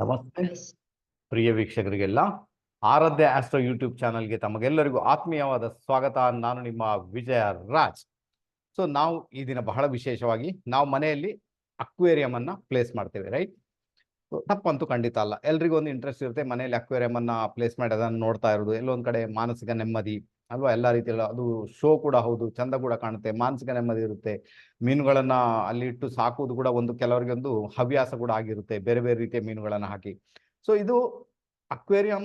ನಮಸ್ತೆ. ಪ್ರಿಯ ವೀಕ್ಷಕರಿಗೆಲ್ಲ ಆರಾಧ್ಯ astro YouTube ಚಾನಲ್ಗೆ ತಮಗೆಲ್ಲರಿಗೂ ಆತ್ಮೀಯವಾದ ಸ್ವಾಗತ. ನಾನು ನಿಮ್ಮ ವಿಜಯ ರಾಜ್. ಸೊ ನಾವು ಈ ದಿನ ಬಹಳ ವಿಶೇಷವಾಗಿ ನಾವು ಮನೆಯಲ್ಲಿ ಅಕ್ವೇರಿಯಂ ಅನ್ನ ಪ್ಲೇಸ್ ಮಾಡ್ತೇವೆ ರೈಟ್ ತಪ್ಪಂತೂ ಖಂಡಿತ ಅಲ್ಲ. ಎಲ್ರಿಗೂ ಒಂದು ಇಂಟ್ರೆಸ್ಟ್ ಇರುತ್ತೆ ಮನೆಯಲ್ಲಿ ಅಕ್ವೇರಿಯಂ ಅನ್ನ ಪ್ಲೇಸ್ ಮಾಡೋದನ್ನ ಅದನ್ನು ನೋಡ್ತಾ ಇರೋದು. ಎಲ್ಲೊಂದ್ ಕಡೆ ಮಾನಸಿಕ ನೆಮ್ಮದಿ ಅಲ್ವಾ? ಎಲ್ಲ ರೀತಿಯಲ್ಲಿ. ಅದು ಶೋ ಕೂಡ ಹೌದು, ಚಂದ ಕೂಡ ಕಾಣುತ್ತೆ, ಮಾನಸಿಕ ನೆಮ್ಮದಿ ಇರುತ್ತೆ. ಮೀನುಗಳನ್ನ ಅಲ್ಲಿ ಇಟ್ಟು ಸಾಕುವುದು ಕೂಡ ಒಂದು ಕೆಲವರಿಗೆ ಒಂದು ಹವ್ಯಾಸ ಕೂಡ ಆಗಿರುತ್ತೆ, ಬೇರೆ ಬೇರೆ ರೀತಿಯ ಮೀನುಗಳನ್ನ ಹಾಕಿ. ಸೊ ಇದು ಅಕ್ವೇರಿಯಂ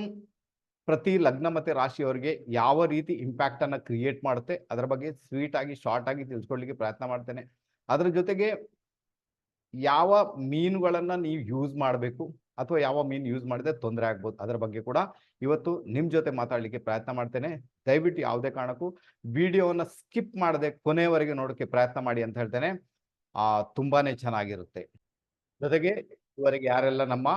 ಪ್ರತಿ ಲಗ್ನ ಮತ್ತೆ ರಾಶಿಯವರಿಗೆ ಯಾವ ರೀತಿ ಇಂಪ್ಯಾಕ್ಟ್ ಅನ್ನ ಕ್ರಿಯೇಟ್ ಮಾಡುತ್ತೆ, ಅದರ ಬಗ್ಗೆ ಸ್ವೀಟ್ ಆಗಿ ಶಾರ್ಟ್ ಆಗಿ ತಿಳ್ಸ್ಕೊಳ್ಳಿಕ್ಕೆ ಪ್ರಯತ್ನ ಮಾಡ್ತೇನೆ. ಅದರ ಜೊತೆಗೆ ಯಾವ ಮೀನುಗಳನ್ನ ನೀವು ಯೂಸ್ ಮಾಡಬೇಕು ಅಥವಾ ಯಾವ ಮೀನು ಯೂಸ್ ಮಾಡಿದ್ರೆ ತೊಂದರೆ ಆಗ್ಬೋದು. ಅದರ ಬಗ್ಗೆ ಕೂಡ ಇವತ್ತು ನಿಮ್ ಜೊತೆ ಮಾತಾಡ್ಲಿಕ್ಕೆ ಪ್ರಯತ್ನ ಮಾಡ್ತೇನೆ. ದಯವಿಟ್ಟು ಯಾವುದೇ ಕಾರಣಕ್ಕೂ ವಿಡಿಯೋವನ್ನ ಸ್ಕಿಪ್ ಮಾಡದೆ ಕೊನೆಯವರೆಗೆ ನೋಡೋಕೆ ಪ್ರಯತ್ನ ಮಾಡಿ ಅಂತ ಹೇಳ್ತೇನೆ. ಆ, ತುಂಬಾನೇ ಚೆನ್ನಾಗಿರುತ್ತೆ. ಜೊತೆಗೆ ಇವರೆಗೆ ಯಾರೆಲ್ಲ ನಮ್ಮ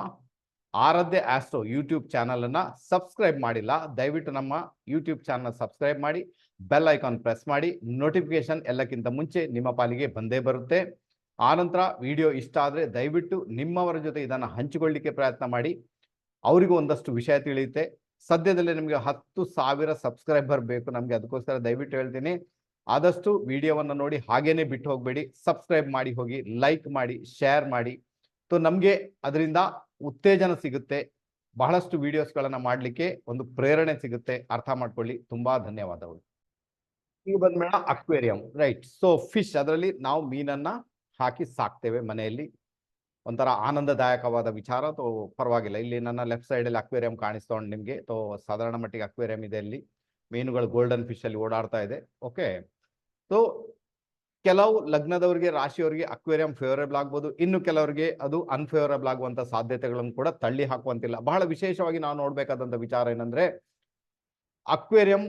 ಆರಾಧ್ಯ ಆಸ್ಟ್ರೋ ಯೂಟ್ಯೂಬ್ ಚಾನಲ್ ಅನ್ನ ಸಬ್ಸ್ಕ್ರೈಬ್ ಮಾಡಿಲ್ಲ, ದಯವಿಟ್ಟು ನಮ್ಮ ಯೂಟ್ಯೂಬ್ ಚಾನಲ್ ಸಬ್ಸ್ಕ್ರೈಬ್ ಮಾಡಿ, ಬೆಲ್ ಐಕಾನ್ ಪ್ರೆಸ್ ಮಾಡಿ ನೋಟಿಫಿಕೇಶನ್ ಎಲ್ಲಕ್ಕಿಂತ ಮುಂಚೆ ನಿಮ್ಮ ಪಾಲಿಗೆ ಬಂದೇ ಬರುತ್ತೆ. ಆನಂತರ ವಿಡಿಯೋ ಇಷ್ಟ ಆದರೆ ದಯವಿಟ್ಟು ನಿಮ್ಮವರ ಜೊತೆ ಇದನ್ನು ಹಂಚಿಕೊಳ್ಳಿಕ್ಕೆ ಪ್ರಯತ್ನ ಮಾಡಿ. ಅವರಿಗೂ ಒಂದಷ್ಟು ವಿಷಯ ತಿಳಿಯುತ್ತೆ. ಸದ್ಯದಲ್ಲೇ ನಿಮಗೆ ಹತ್ತು ಸಾವಿರ ಸಬ್ಸ್ಕ್ರೈಬರ್ ಬೇಕು ನಮಗೆ ಅದಕ್ಕೋಸ್ಕರ ದಯವಿಟ್ಟು ಹೇಳ್ತೀನಿ. ಆದಷ್ಟು ವಿಡಿಯೋವನ್ನು ನೋಡಿ ಹಾಗೇನೆ ಬಿಟ್ಟು ಹೋಗಬೇಡಿ. ಸಬ್ಸ್ಕ್ರೈಬ್ ಮಾಡಿ ಹೋಗಿ ಲೈಕ್ ಮಾಡಿ ಶೇರ್ ಮಾಡಿ. ಸೊ ನಮಗೆ ಅದರಿಂದ ಉತ್ತೇಜನ ಸಿಗುತ್ತೆ. ಬಹಳಷ್ಟು ವಿಡಿಯೋಸ್ಗಳನ್ನು ಮಾಡಲಿಕ್ಕೆ ಒಂದು ಪ್ರೇರಣೆ ಸಿಗುತ್ತೆ. ಅರ್ಥ ಮಾಡ್ಕೊಳ್ಳಿ. ತುಂಬಾ ಧನ್ಯವಾದಗಳು. ಈಗ ಬಂದ್ಮೇಲೆ ಅಕ್ವೇರಿಯಂ. ರೈಟ್. ಸೊ ಫಿಶ್ ಅದರಲ್ಲಿ ನಾವು ಮೀನನ್ನ ಹಾಕಿ ಸಾಕ್ತೇವೆ ಮನೆಯಲ್ಲಿ. ಒಂಥರ ಆನಂದದಾಯಕವಾದ ವಿಚಾರ, ತೋ ಪರವಾಗಿಲ್ಲ. ಇಲ್ಲಿ ನನ್ನ ಲೆಫ್ಟ್ ಸೈಡ್ ಅಲ್ಲಿ ಅಕ್ವೇರಿಯಂ ಕಾಣಿಸ್ತಾ ಉಂಟು ನಿಮಗೆ. ತೋ ಸಾಧಾರಣ ಮಟ್ಟಿಗೆ ಅಕ್ವೇರಿಯಂ ಇದೆ ಇಲ್ಲಿ. ಮೀನುಗಳು ಗೋಲ್ಡನ್ ಫಿಶ್ ಅಲ್ಲಿ ಓಡಾಡ್ತಾ ಇದೆ. ಓಕೆ ಸೊ ಕೆಲವು ಲಗ್ನದವರಿಗೆ, ರಾಶಿಯವರಿಗೆ ಅಕ್ವೇರಿಯಂ ಫೇವರೇಬಲ್ ಆಗ್ಬೋದು. ಇನ್ನು ಕೆಲವರಿಗೆ ಅದು ಅನ್ಫೇವರೇಬಲ್ ಆಗುವಂತ ಸಾಧ್ಯತೆಗಳನ್ನು ಕೂಡ ತಳ್ಳಿ ಹಾಕುವಂತಿಲ್ಲ. ಬಹಳ ವಿಶೇಷವಾಗಿ ನಾವು ನೋಡ್ಬೇಕಾದಂತ ವಿಚಾರ ಏನಂದ್ರೆ ಅಕ್ವೇರಿಯಂ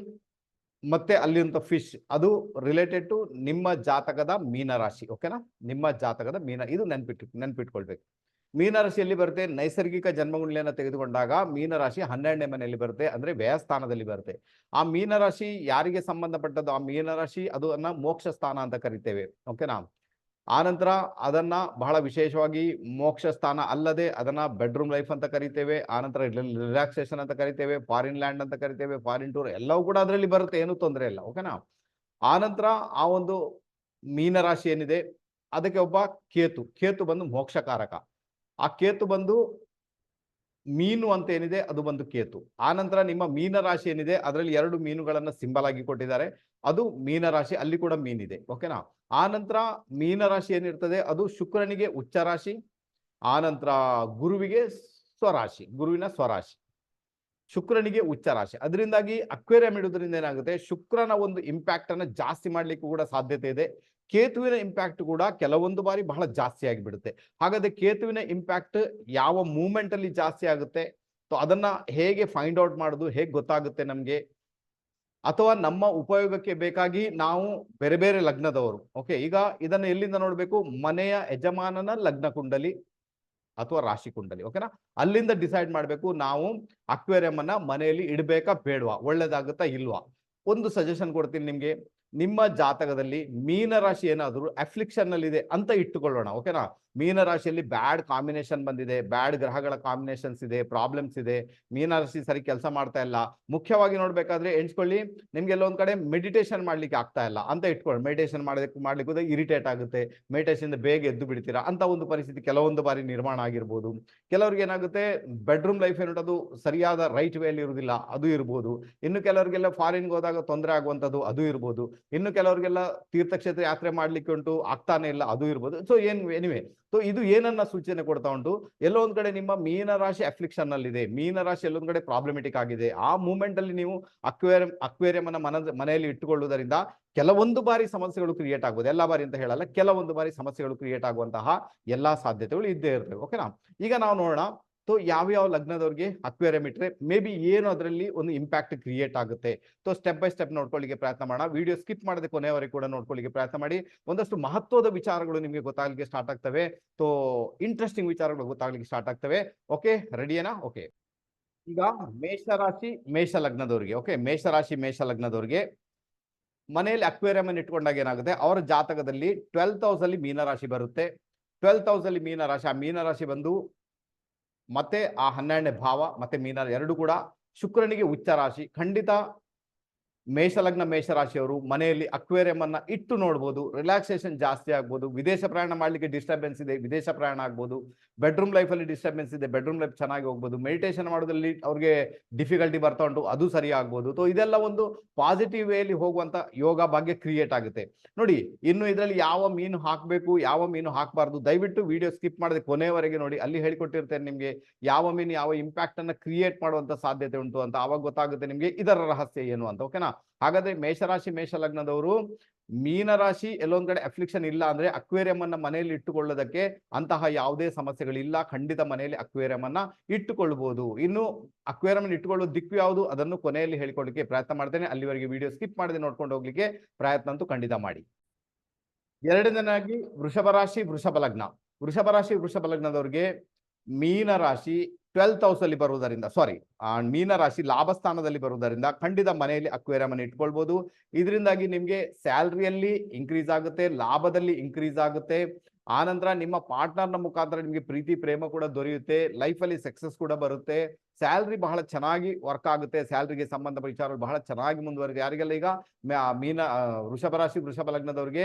ಮತ್ತೆ ಅಲ್ಲಿಂತ ಫಿಶ್ ಅದು ರಿಲೇಟೆಡ್ ಟು ನಿಮ್ಮ ಜಾತಕದ ಮೀನರಾಶಿ ಓಕೆನಾ ನಿಮ್ಮ ಜಾತಕದ ಮೀನ, ಇದು ನೆನ್ಪಿಟ್ಟು, ನೆನ್ಪಿಟ್ಕೊಳ್ಬೇಕು. ಮೀನರಾಶಿಯಲ್ಲಿ ಬರುತ್ತೆ, ನೈಸರ್ಗಿಕ ಜನ್ಮಗುಂಡ್ಲಿಯನ್ನು ತೆಗೆದುಕೊಂಡಾಗ ಮೀನರಾಶಿ ಹನ್ನೆರಡನೇ ಮನೆಯಲ್ಲಿ ಬರುತ್ತೆ, ಅಂದ್ರೆ ವ್ಯಯಸ್ಥಾನದಲ್ಲಿ ಬರುತ್ತೆ. ಆ ಮೀನರಾಶಿ ಯಾರಿಗೆ ಸಂಬಂಧಪಟ್ಟದ್ದು? ಆ ಮೀನರಾಶಿ ಅದು ಅನ್ನ ಮೋಕ್ಷ ಸ್ಥಾನ ಅಂತ ಕರಿತೇವೆ ಓಕೆನಾ ಆನಂತರ ಅದನ್ನ ಬಹಳ ವಿಶೇಷವಾಗಿ ಮೋಕ್ಷ ಸ್ಥಾನ ಅಲ್ಲದೆ ಅದನ್ನ ಬೆಡ್ರೂಮ್ ಲೈಫ್ ಅಂತ ಕರಿತೇವೆ. ಆನಂತರ ರಿಲ್ಯಾಕ್ಸೇಷನ್ ಅಂತ ಕರಿತೇವೆ. ಫಾರಿನ್ ಲ್ಯಾಂಡ್ ಅಂತ ಕರಿತೇವೆ. ಫಾರಿನ್ ಟೂರ್ ಎಲ್ಲವೂ ಕೂಡ ಅದರಲ್ಲಿ ಬರುತ್ತೆ. ಏನು ತೊಂದರೆ ಇಲ್ಲ. ಓಕೆನಾ ಆನಂತರ ಆ ಒಂದು ಮೀನರಾಶಿ ಏನಿದೆ? ಅದಕ್ಕೆ ಒಬ್ಬ ಕೇತು. ಕೇತು ಬಂದು ಮೋಕ್ಷಕಾರಕ. ಆ ಕೇತು ಬಂದು ಮೀನು ಅಂತ ಏನಿದೆ? ಅದು ಬಂದು ಕೇತು. ಆನಂತರ ನಿಮ್ಮ ಮೀನರಾಶಿ ಏನಿದೆ? ಅದರಲ್ಲಿ ಎರಡು ಮೀನುಗಳನ್ನ ಸಿಂಬಲ್ ಆಗಿ ಕೊಟ್ಟಿದ್ದಾರೆ. ಅದು ಮೀನರಾಶಿ ಅಲ್ಲಿ ಕೂಡ ಮೀನಿದೆ ಓಕೆನಾ ಆ ಆನಂತರ ಮೀನರಾಶಿ ಏನಿರ್ತದೆ, ಅದು ಶುಕ್ರನಿಗೆ ಉಚ್ಚ ರಾಶಿ ಆನಂತರ ಗುರುವಿಗೆ ಸ್ವರಾಶಿ, ಗುರುವಿನ ಸ್ವರಾಶಿ, ಶುಕ್ರನಿಗೆ ಉಚ್ಚ ರಾಶಿ. ಅದರಿಂದಾಗಿ ಅಕ್ವೇರಿಯಂ ಇಡೋದ್ರಿಂದ ಏನಾಗುತ್ತೆ, ಶುಕ್ರನ ಒಂದು ಇಂಪ್ಯಾಕ್ಟ್ ಅನ್ನ ಜಾಸ್ತಿ ಮಾಡ್ಲಿಕ್ಕೂ ಕೂಡ ಸಾಧ್ಯತೆ ಇದೆ, ಕೇತುವಿನ ಇಂಪ್ಯಾಕ್ಟ್ ಕೂಡ ಕೆಲವೊಂದು ಬಾರಿ ಬಹಳ ಜಾಸ್ತಿ ಆಗಿಬಿಡುತ್ತೆ. ಹಾಗಾದ್ರೆ ಕೇತುವಿನ ಇಂಪ್ಯಾಕ್ಟ್ ಯಾವ ಮೂಮೆಂಟ್ ಅಲ್ಲಿ ಜಾಸ್ತಿ ಆಗುತ್ತೆ ಸೊ ಅದನ್ನ ಹೇಗೆ ಫೈಂಡ್ ಔಟ್ ಮಾಡೋದು, ಹೇಗೆ ಗೊತ್ತಾಗುತ್ತೆ ನಮ್ಗೆ? ಅಥವಾ ನಮ್ಮ ಉಪಯೋಗಕ್ಕೆ ಬೇಕಾಗಿ ನಾವು ಬೇರೆ ಬೇರೆ ಲಗ್ನದವರು. ಓಕೆ ಈಗ ಇದನ್ನ ಎಲ್ಲಿಂದ ನೋಡಬೇಕು? ಮನೆಯ ಯಜಮಾನನ ಲಗ್ನ ಕುಂಡಲಿ ಅಥವಾ ರಾಶಿ ಕುಂಡಲಿ ಓಕೆನಾ ಅಲ್ಲಿಂದ ಡಿಸೈಡ್ ಮಾಡಬೇಕು, ನಾವು ಅಕ್ವೇರಿಯಂ ಅನ್ನ ಮನೆಯಲ್ಲಿ ಇಡಬೇಕಾ, ಬೇಡವಾ? ಒಳ್ಳೇದಾಗುತ್ತಾ, ಇಲ್ವಾ? ಒಂದು ಸಜೆಷನ್ ಕೊಡ್ತೀನಿ ನಿಮ್ಗೆ. ನಿಮ್ಮ ಜಾತಕದಲ್ಲಿ ಮೀನ ರಾಶಿ ಏನಾದರೂ ಅಫ್ಲಿಕ್ಷನ್ನಲ್ಲಿ ಇದೆ ಅಂತ ಇಟ್ಟುಕೊಳ್ಳೋಣ ಓಕೆನಾ ಮೀನರಾಶಿಯಲ್ಲಿ ಬ್ಯಾಡ್ ಕಾಂಬಿನೇಷನ್ ಬಂದಿದೆ ಬ್ಯಾಡ್ ಗ್ರಹಗಳ ಕಾಂಬಿನೇಷನ್ಸ್ ಇದೆ ಪ್ರಾಬ್ಲಮ್ಸ್ ಇದೆ, ಮೀನರಾಶಿ ಸರಿ ಕೆಲಸ ಮಾಡ್ತಾ ಇಲ್ಲ. ಮುಖ್ಯವಾಗಿ ನೋಡ್ಬೇಕಾದ್ರೆ ಎಣಿಸ್ಕೊಳ್ಳಿ, ನಿಮ್ಗೆ ಎಲ್ಲೊಂದ್ ಕಡೆ ಮೆಡಿಟೇಷನ್ ಮಾಡ್ಲಿಕ್ಕೆ ಆಗ್ತಾ ಇಲ್ಲ ಅಂತ ಇಟ್ಕೊಳ್ಳಿ. ಮೆಡಿಟೇಷನ್ ಮಾಡ್ಲಿಕ್ಕೆ ಮಾಡ್ಲಿಕ್ಕೆ ಹೋದ್ರೆ ಇರಿಟೇಟ್ ಆಗುತ್ತೆ. ಮೆಡಿಟೇಷನ್ ಬೇಗ ಎದ್ದು ಬಿಡ್ತೀರಾ? ಅಂತ ಒಂದು ಪರಿಸ್ಥಿತಿ ಕೆಲವೊಂದು ಬಾರಿ ನಿರ್ಮಾಣ ಆಗಿರ್ಬೋದು. ಕೆಲವ್ರಿಗೆ ಏನಾಗುತ್ತೆ ಬೆಡ್ರೂಮ್ ಲೈಫ್ ಏನುಂಟು ಅದು ಸರಿಯಾದ ರೈಟ್ ವೇಲಿ ಇರುವುದಿಲ್ಲ ಅದು ಇರ್ಬೋದು. ಇನ್ನು ಕೆಲವರಿಗೆಲ್ಲ ಫಾರಿನ್ಗೆ ಹೋದಾಗ ತೊಂದರೆ ಆಗುವಂಥದ್ದು ಅದು ಇರ್ಬೋದು. ಇನ್ನು ಕೆಲವರಿಗೆಲ್ಲ ತೀರ್ಥಕ್ಷೇತ್ರ ಯಾತ್ರೆ ಮಾಡ್ಲಿಕ್ಕೆ ಉಂಟು, ಆಗ್ತಾನೆ ಇಲ್ಲ, ಅದು ಇರ್ಬೋದು. ಸೊ ಏನ್ ಎನಿವೆ ಸೊ ಇದು ಏನನ್ನ ಸೂಚನೆ ಕೊಡ್ತಾ ಉಂಟು? ಎಲ್ಲೋ ಒಂದ್ ಕಡೆ ನಿಮ್ಮ ಮೀನರಾಶಿ ಅಫ್ಲಿಕ್ಷನ್ ಅಲ್ಲಿ ಇದೆ ಮೀನರಾಶಿ ಎಲ್ಲೊಂದ್ ಕಡೆ ಪ್ರಾಬ್ಲಮೆಟಿಕ್ ಆಗಿದೆ. ಆ ಮೂಮೆಂಟ್ ಅಲ್ಲಿ ನೀವು ಅಕ್ವೇರಿಯಂ ಅಕ್ವೇರಿಯಂ ಅನ್ನ ಮನ ಮನೆಯಲ್ಲಿ ಇಟ್ಟುಕೊಳ್ಳುವುದರಿಂದ ಕೆಲವೊಂದು ಬಾರಿ ಸಮಸ್ಯೆಗಳು ಕ್ರಿಯೇಟ್ ಆಗ್ಬೋದು ಎಲ್ಲಾ ಬಾರಿ ಅಂತ ಹೇಳಲ್ಲ, ಕೆಲವೊಂದು ಬಾರಿ ಸಮಸ್ಯೆಗಳು ಕ್ರಿಯೇಟ್ ಆಗುವಂತಹ ಎಲ್ಲಾ ಸಾಧ್ಯತೆಗಳು ಇದ್ದೇ ಇರ್ತವೆ. ಓಕೆನಾ ಈಗ ನಾವು ನೋಡೋಣ. ಸೊ ಯಾವ್ಯಾವ ಲಗ್ನದವ್ರಿಗೆ ಅಕ್ವೇರಿಯಂ ಇಟ್ರೆ ಮೇ ಬಿ ಏನು ಅದರಲ್ಲಿ ಒಂದು ಇಂಪ್ಯಾಕ್ಟ್ ಕ್ರಿಯೇಟ್ ಆಗುತ್ತೆ. ಸೊ ಸ್ಟೆಪ್ ಬೈ ಸ್ಟೆಪ್ ನೋಡ್ಕೊಳ್ಳಿಕ್ಕೆ ಪ್ರಯತ್ನ ಮಾಡೋಣ. ವಿಡಿಯೋ ಸ್ಕಿಪ್ ಮಾಡದೆ ಕೊನೆಯವರೆಗೆ ಕೂಡ ನೋಡ್ಕೊಳ್ಳಿಕ್ಕೆ ಪ್ರಯತ್ನ ಮಾಡಿ. ಒಂದಷ್ಟು ಮಹತ್ವದ ವಿಚಾರಗಳು ನಿಮಗೆ ಗೊತ್ತಾಗಲಿಕ್ಕೆ ಸ್ಟಾರ್ಟ್ ಆಗ್ತವೆ. ಸೊ ಇಂಟ್ರೆಸ್ಟಿಂಗ್ ವಿಚಾರಗಳು ಗೊತ್ತಾಗ್ಲಿಕ್ಕೆ ಸ್ಟಾರ್ಟ್ ಆಗ್ತವೆ. ಓಕೆ ರೆಡಿಯೇನಾ ಓಕೆ ಈಗ ಮೇಷರಾಶಿ ಮೇಷ ಲಗ್ನದವ್ರಿಗೆ. ಓಕೆ ಮೇಷರಾಶಿ ಮೇಷ ಲಗ್ನದವ್ರಿಗೆ ಮನೆಯಲ್ಲಿ ಅಕ್ವೇರಿಯಂ ಅನ್ನು ಇಟ್ಕೊಂಡಾಗ ಏನಾಗುತ್ತೆ? ಅವರ ಜಾತಕದಲ್ಲಿ ಟ್ವೆಲ್ತ್ ಹೌಸ್ ಅಲ್ಲಿ ಮೀನರಾಶಿ ಬರುತ್ತೆ. ಟ್ವೆಲ್ತ್ ಹೌಸ್ ಅಲ್ಲಿ ಮೀನರಾಶಿ, ಆ ಮೀನರಾಶಿ ಬಂದು ಮತ್ತೆ ಆ ಹನ್ನೆರಡನೇ ಭಾವ ಮತ್ತೆ ಮೀನ ಎರಡು ಕೂಡ ಶುಕ್ರನಿಗೆ ಉಚ್ಚ ರಾಶಿ. ಖಂಡಿತ ಮೇಷಲಗ್ನ ಮೇಷರಾಶಿಯವರು ಮನೆಯಲ್ಲಿ ಅಕ್ವೇರಿಯಂ ಅನ್ನ ಇಟ್ಟು ನೋಡ್ಬೋದು, ರಿಲ್ಯಾಕ್ಸೇಷನ್ ಜಾಸ್ತಿ ಆಗ್ಬೋದು, ವಿದೇಶ ಪ್ರಯಾಣ ಮಾಡ್ಲಿಕ್ಕೆ ಡಿಸ್ಟರ್ಬೆನ್ಸ್ ಇದೆ, ವಿದೇಶ ಪ್ರಯಾಣ ಆಗ್ಬೋದು ಬೆಡ್ರೂಮ್ ಲೈಫಲ್ಲಿ ಡಿಸ್ಟರ್ಬೆನ್ಸ್ ಇದೆ ಬೆಡ್ರೂಮ್ ಲೈಫ್ ಚೆನ್ನಾಗಿ ಹೋಗ್ಬೋದು ಮೆಡಿಟೇಷನ್ ಮಾಡೋದ್ರಲ್ಲಿ ಅವ್ರಿಗೆ ಡಿಫಿಕಲ್ಟಿ ಬರ್ತಾ ಉಂಟು, ಅದು ಸರಿ ಆಗ್ಬೋದು. ಸೊ ಇದೆಲ್ಲ ಒಂದು ಪಾಸಿಟಿವ್ ವೇಲಿ ಹೋಗುವಂತ ಯೋಗ ಭಾಗ್ಯ ಕ್ರಿಯೇಟ್ ಆಗುತ್ತೆ. ನೋಡಿ, ಇನ್ನು ಇದರಲ್ಲಿ ಯಾವ ಮೀನು ಹಾಕಬೇಕು, ಯಾವ ಮೀನು ಹಾಕಬಾರ್ದು, ದಯವಿಟ್ಟು ವಿಡಿಯೋ ಸ್ಕಿಪ್ ಮಾಡದೆ ಕೊನೆಯವರೆಗೆ ನೋಡಿ, ಅಲ್ಲಿ ಹೇಳಿಕೊಟ್ಟಿರ್ತೇನೆ ನಿಮಗೆ ಯಾವ ಮೀನು ಯಾವ ಇಂಪ್ಯಾಕ್ಟ್ ಅನ್ನ ಕ್ರಿಯೇಟ್ ಮಾಡುವಂತ ಸಾಧ್ಯತೆ ಉಂಟು ಅಂತ, ಅವಾಗ ಗೊತ್ತಾಗುತ್ತೆ ನಿಮಗೆ ಇದರ ರಹಸ್ಯ ಏನು ಅಂತ ಓಕೆನಾ ಹಾಗಾದ್ರೆ ಮೇಷರಾಶಿ ಮೇಷ ಲಗ್ನದವರು ಮೀನರಾಶಿ ಎಲ್ಲೊಂದ್ ಕಡೆ ಅಫ್ಲಿಕ್ಷನ್ ಇಲ್ಲ ಅಂದ್ರೆ ಅಕ್ವೇರಿಯಂ ಅನ್ನ ಮನೆಯಲ್ಲಿ ಇಟ್ಟುಕೊಳ್ಳೋದಕ್ಕೆ ಅಂತಹ ಯಾವುದೇ ಸಮಸ್ಯೆಗಳಿಲ್ಲ. ಖಂಡಿತ ಮನೆಯಲ್ಲಿ ಅಕ್ವೇರಿಯಂ ಅನ್ನ ಇಟ್ಟುಕೊಳ್ಬಹುದು ಇನ್ನು ಅಕ್ವೇರಿಯಂ ಇಟ್ಟುಕೊಳ್ಳೋ ದಿಕ್ಕು ಯಾವುದು? ಅದನ್ನು ಕೊನೆಯಲ್ಲಿ ಹೇಳಿಕೊಳ್ಳಿಕ್ಕೆ ಪ್ರಯತ್ನ ಮಾಡ್ತೇನೆ. ಅಲ್ಲಿವರೆಗೆ ವಿಡಿಯೋ ಸ್ಕಿಪ್ ಮಾಡದೆ ನೋಡ್ಕೊಂಡು ಹೋಗ್ಲಿಕ್ಕೆ ಪ್ರಯತ್ನ ಅಂತೂ ಖಂಡಿತ ಮಾಡಿ. ಎರಡನೇದಾಗಿ ವೃಷಭ ರಾಶಿ, ವೃಷಭ ಲಗ್ನ. ವೃಷಭ ರಾಶಿ, ವೃಷಭ ಲಗ್ನದವ್ರಿಗೆ ಮೀನ ರಾಶಿ ಟ್ವೆಲ್ತ್ ಹೌಸ್ ಅಲ್ಲಿ ಬರುವುದರಿಂದ ಸಾರಿ ಮೀನ ರಾಶಿ ಲಾಭ ಸ್ಥಾನದಲ್ಲಿ ಬರುವುದರಿಂದ ಖಂಡಿತ ಮನೆಯಲ್ಲಿ ಅಕ್ವೇರಿಯಂ ಅನ್ನು ಇಟ್ಕೊಳ್ಬಹುದು ಇದರಿಂದಾಗಿ ನಿಮಗೆ ಸ್ಯಾಲ್ರಿಯಲ್ಲಿ ಇನ್ಕ್ರೀಸ್ ಆಗುತ್ತೆ, ಲಾಭದಲ್ಲಿ ಇನ್ಕ್ರೀಸ್ ಆಗುತ್ತೆ. ಆನಂತರ ನಿಮ್ಮ ಪಾರ್ಟ್ನರ್ನ ಮುಖಾಂತರ ನಿಮಗೆ ಪ್ರೀತಿ, ಪ್ರೇಮ ಕೂಡ ದೊರೆಯುತ್ತೆ. ಲೈಫಲ್ಲಿ ಸಕ್ಸಸ್ ಕೂಡ ಬರುತ್ತೆ. ಸ್ಯಾಲ್ರಿ ಬಹಳ ಚೆನ್ನಾಗಿ ವರ್ಕ್ ಆಗುತ್ತೆ. ಸ್ಯಾಲ್ರಿಗೆ ಸಂಬಂಧ ವಿಚಾರಗಳು ಬಹಳ ಚೆನ್ನಾಗಿ ಮುಂದುವರೆದಿದೆ. ಯಾರಿಗೆಲ್ಲ ಈಗ ಮೀನ ವೃಷಭ ರಾಶಿ, ವೃಷಭ ಲಗ್ನದವ್ರಿಗೆ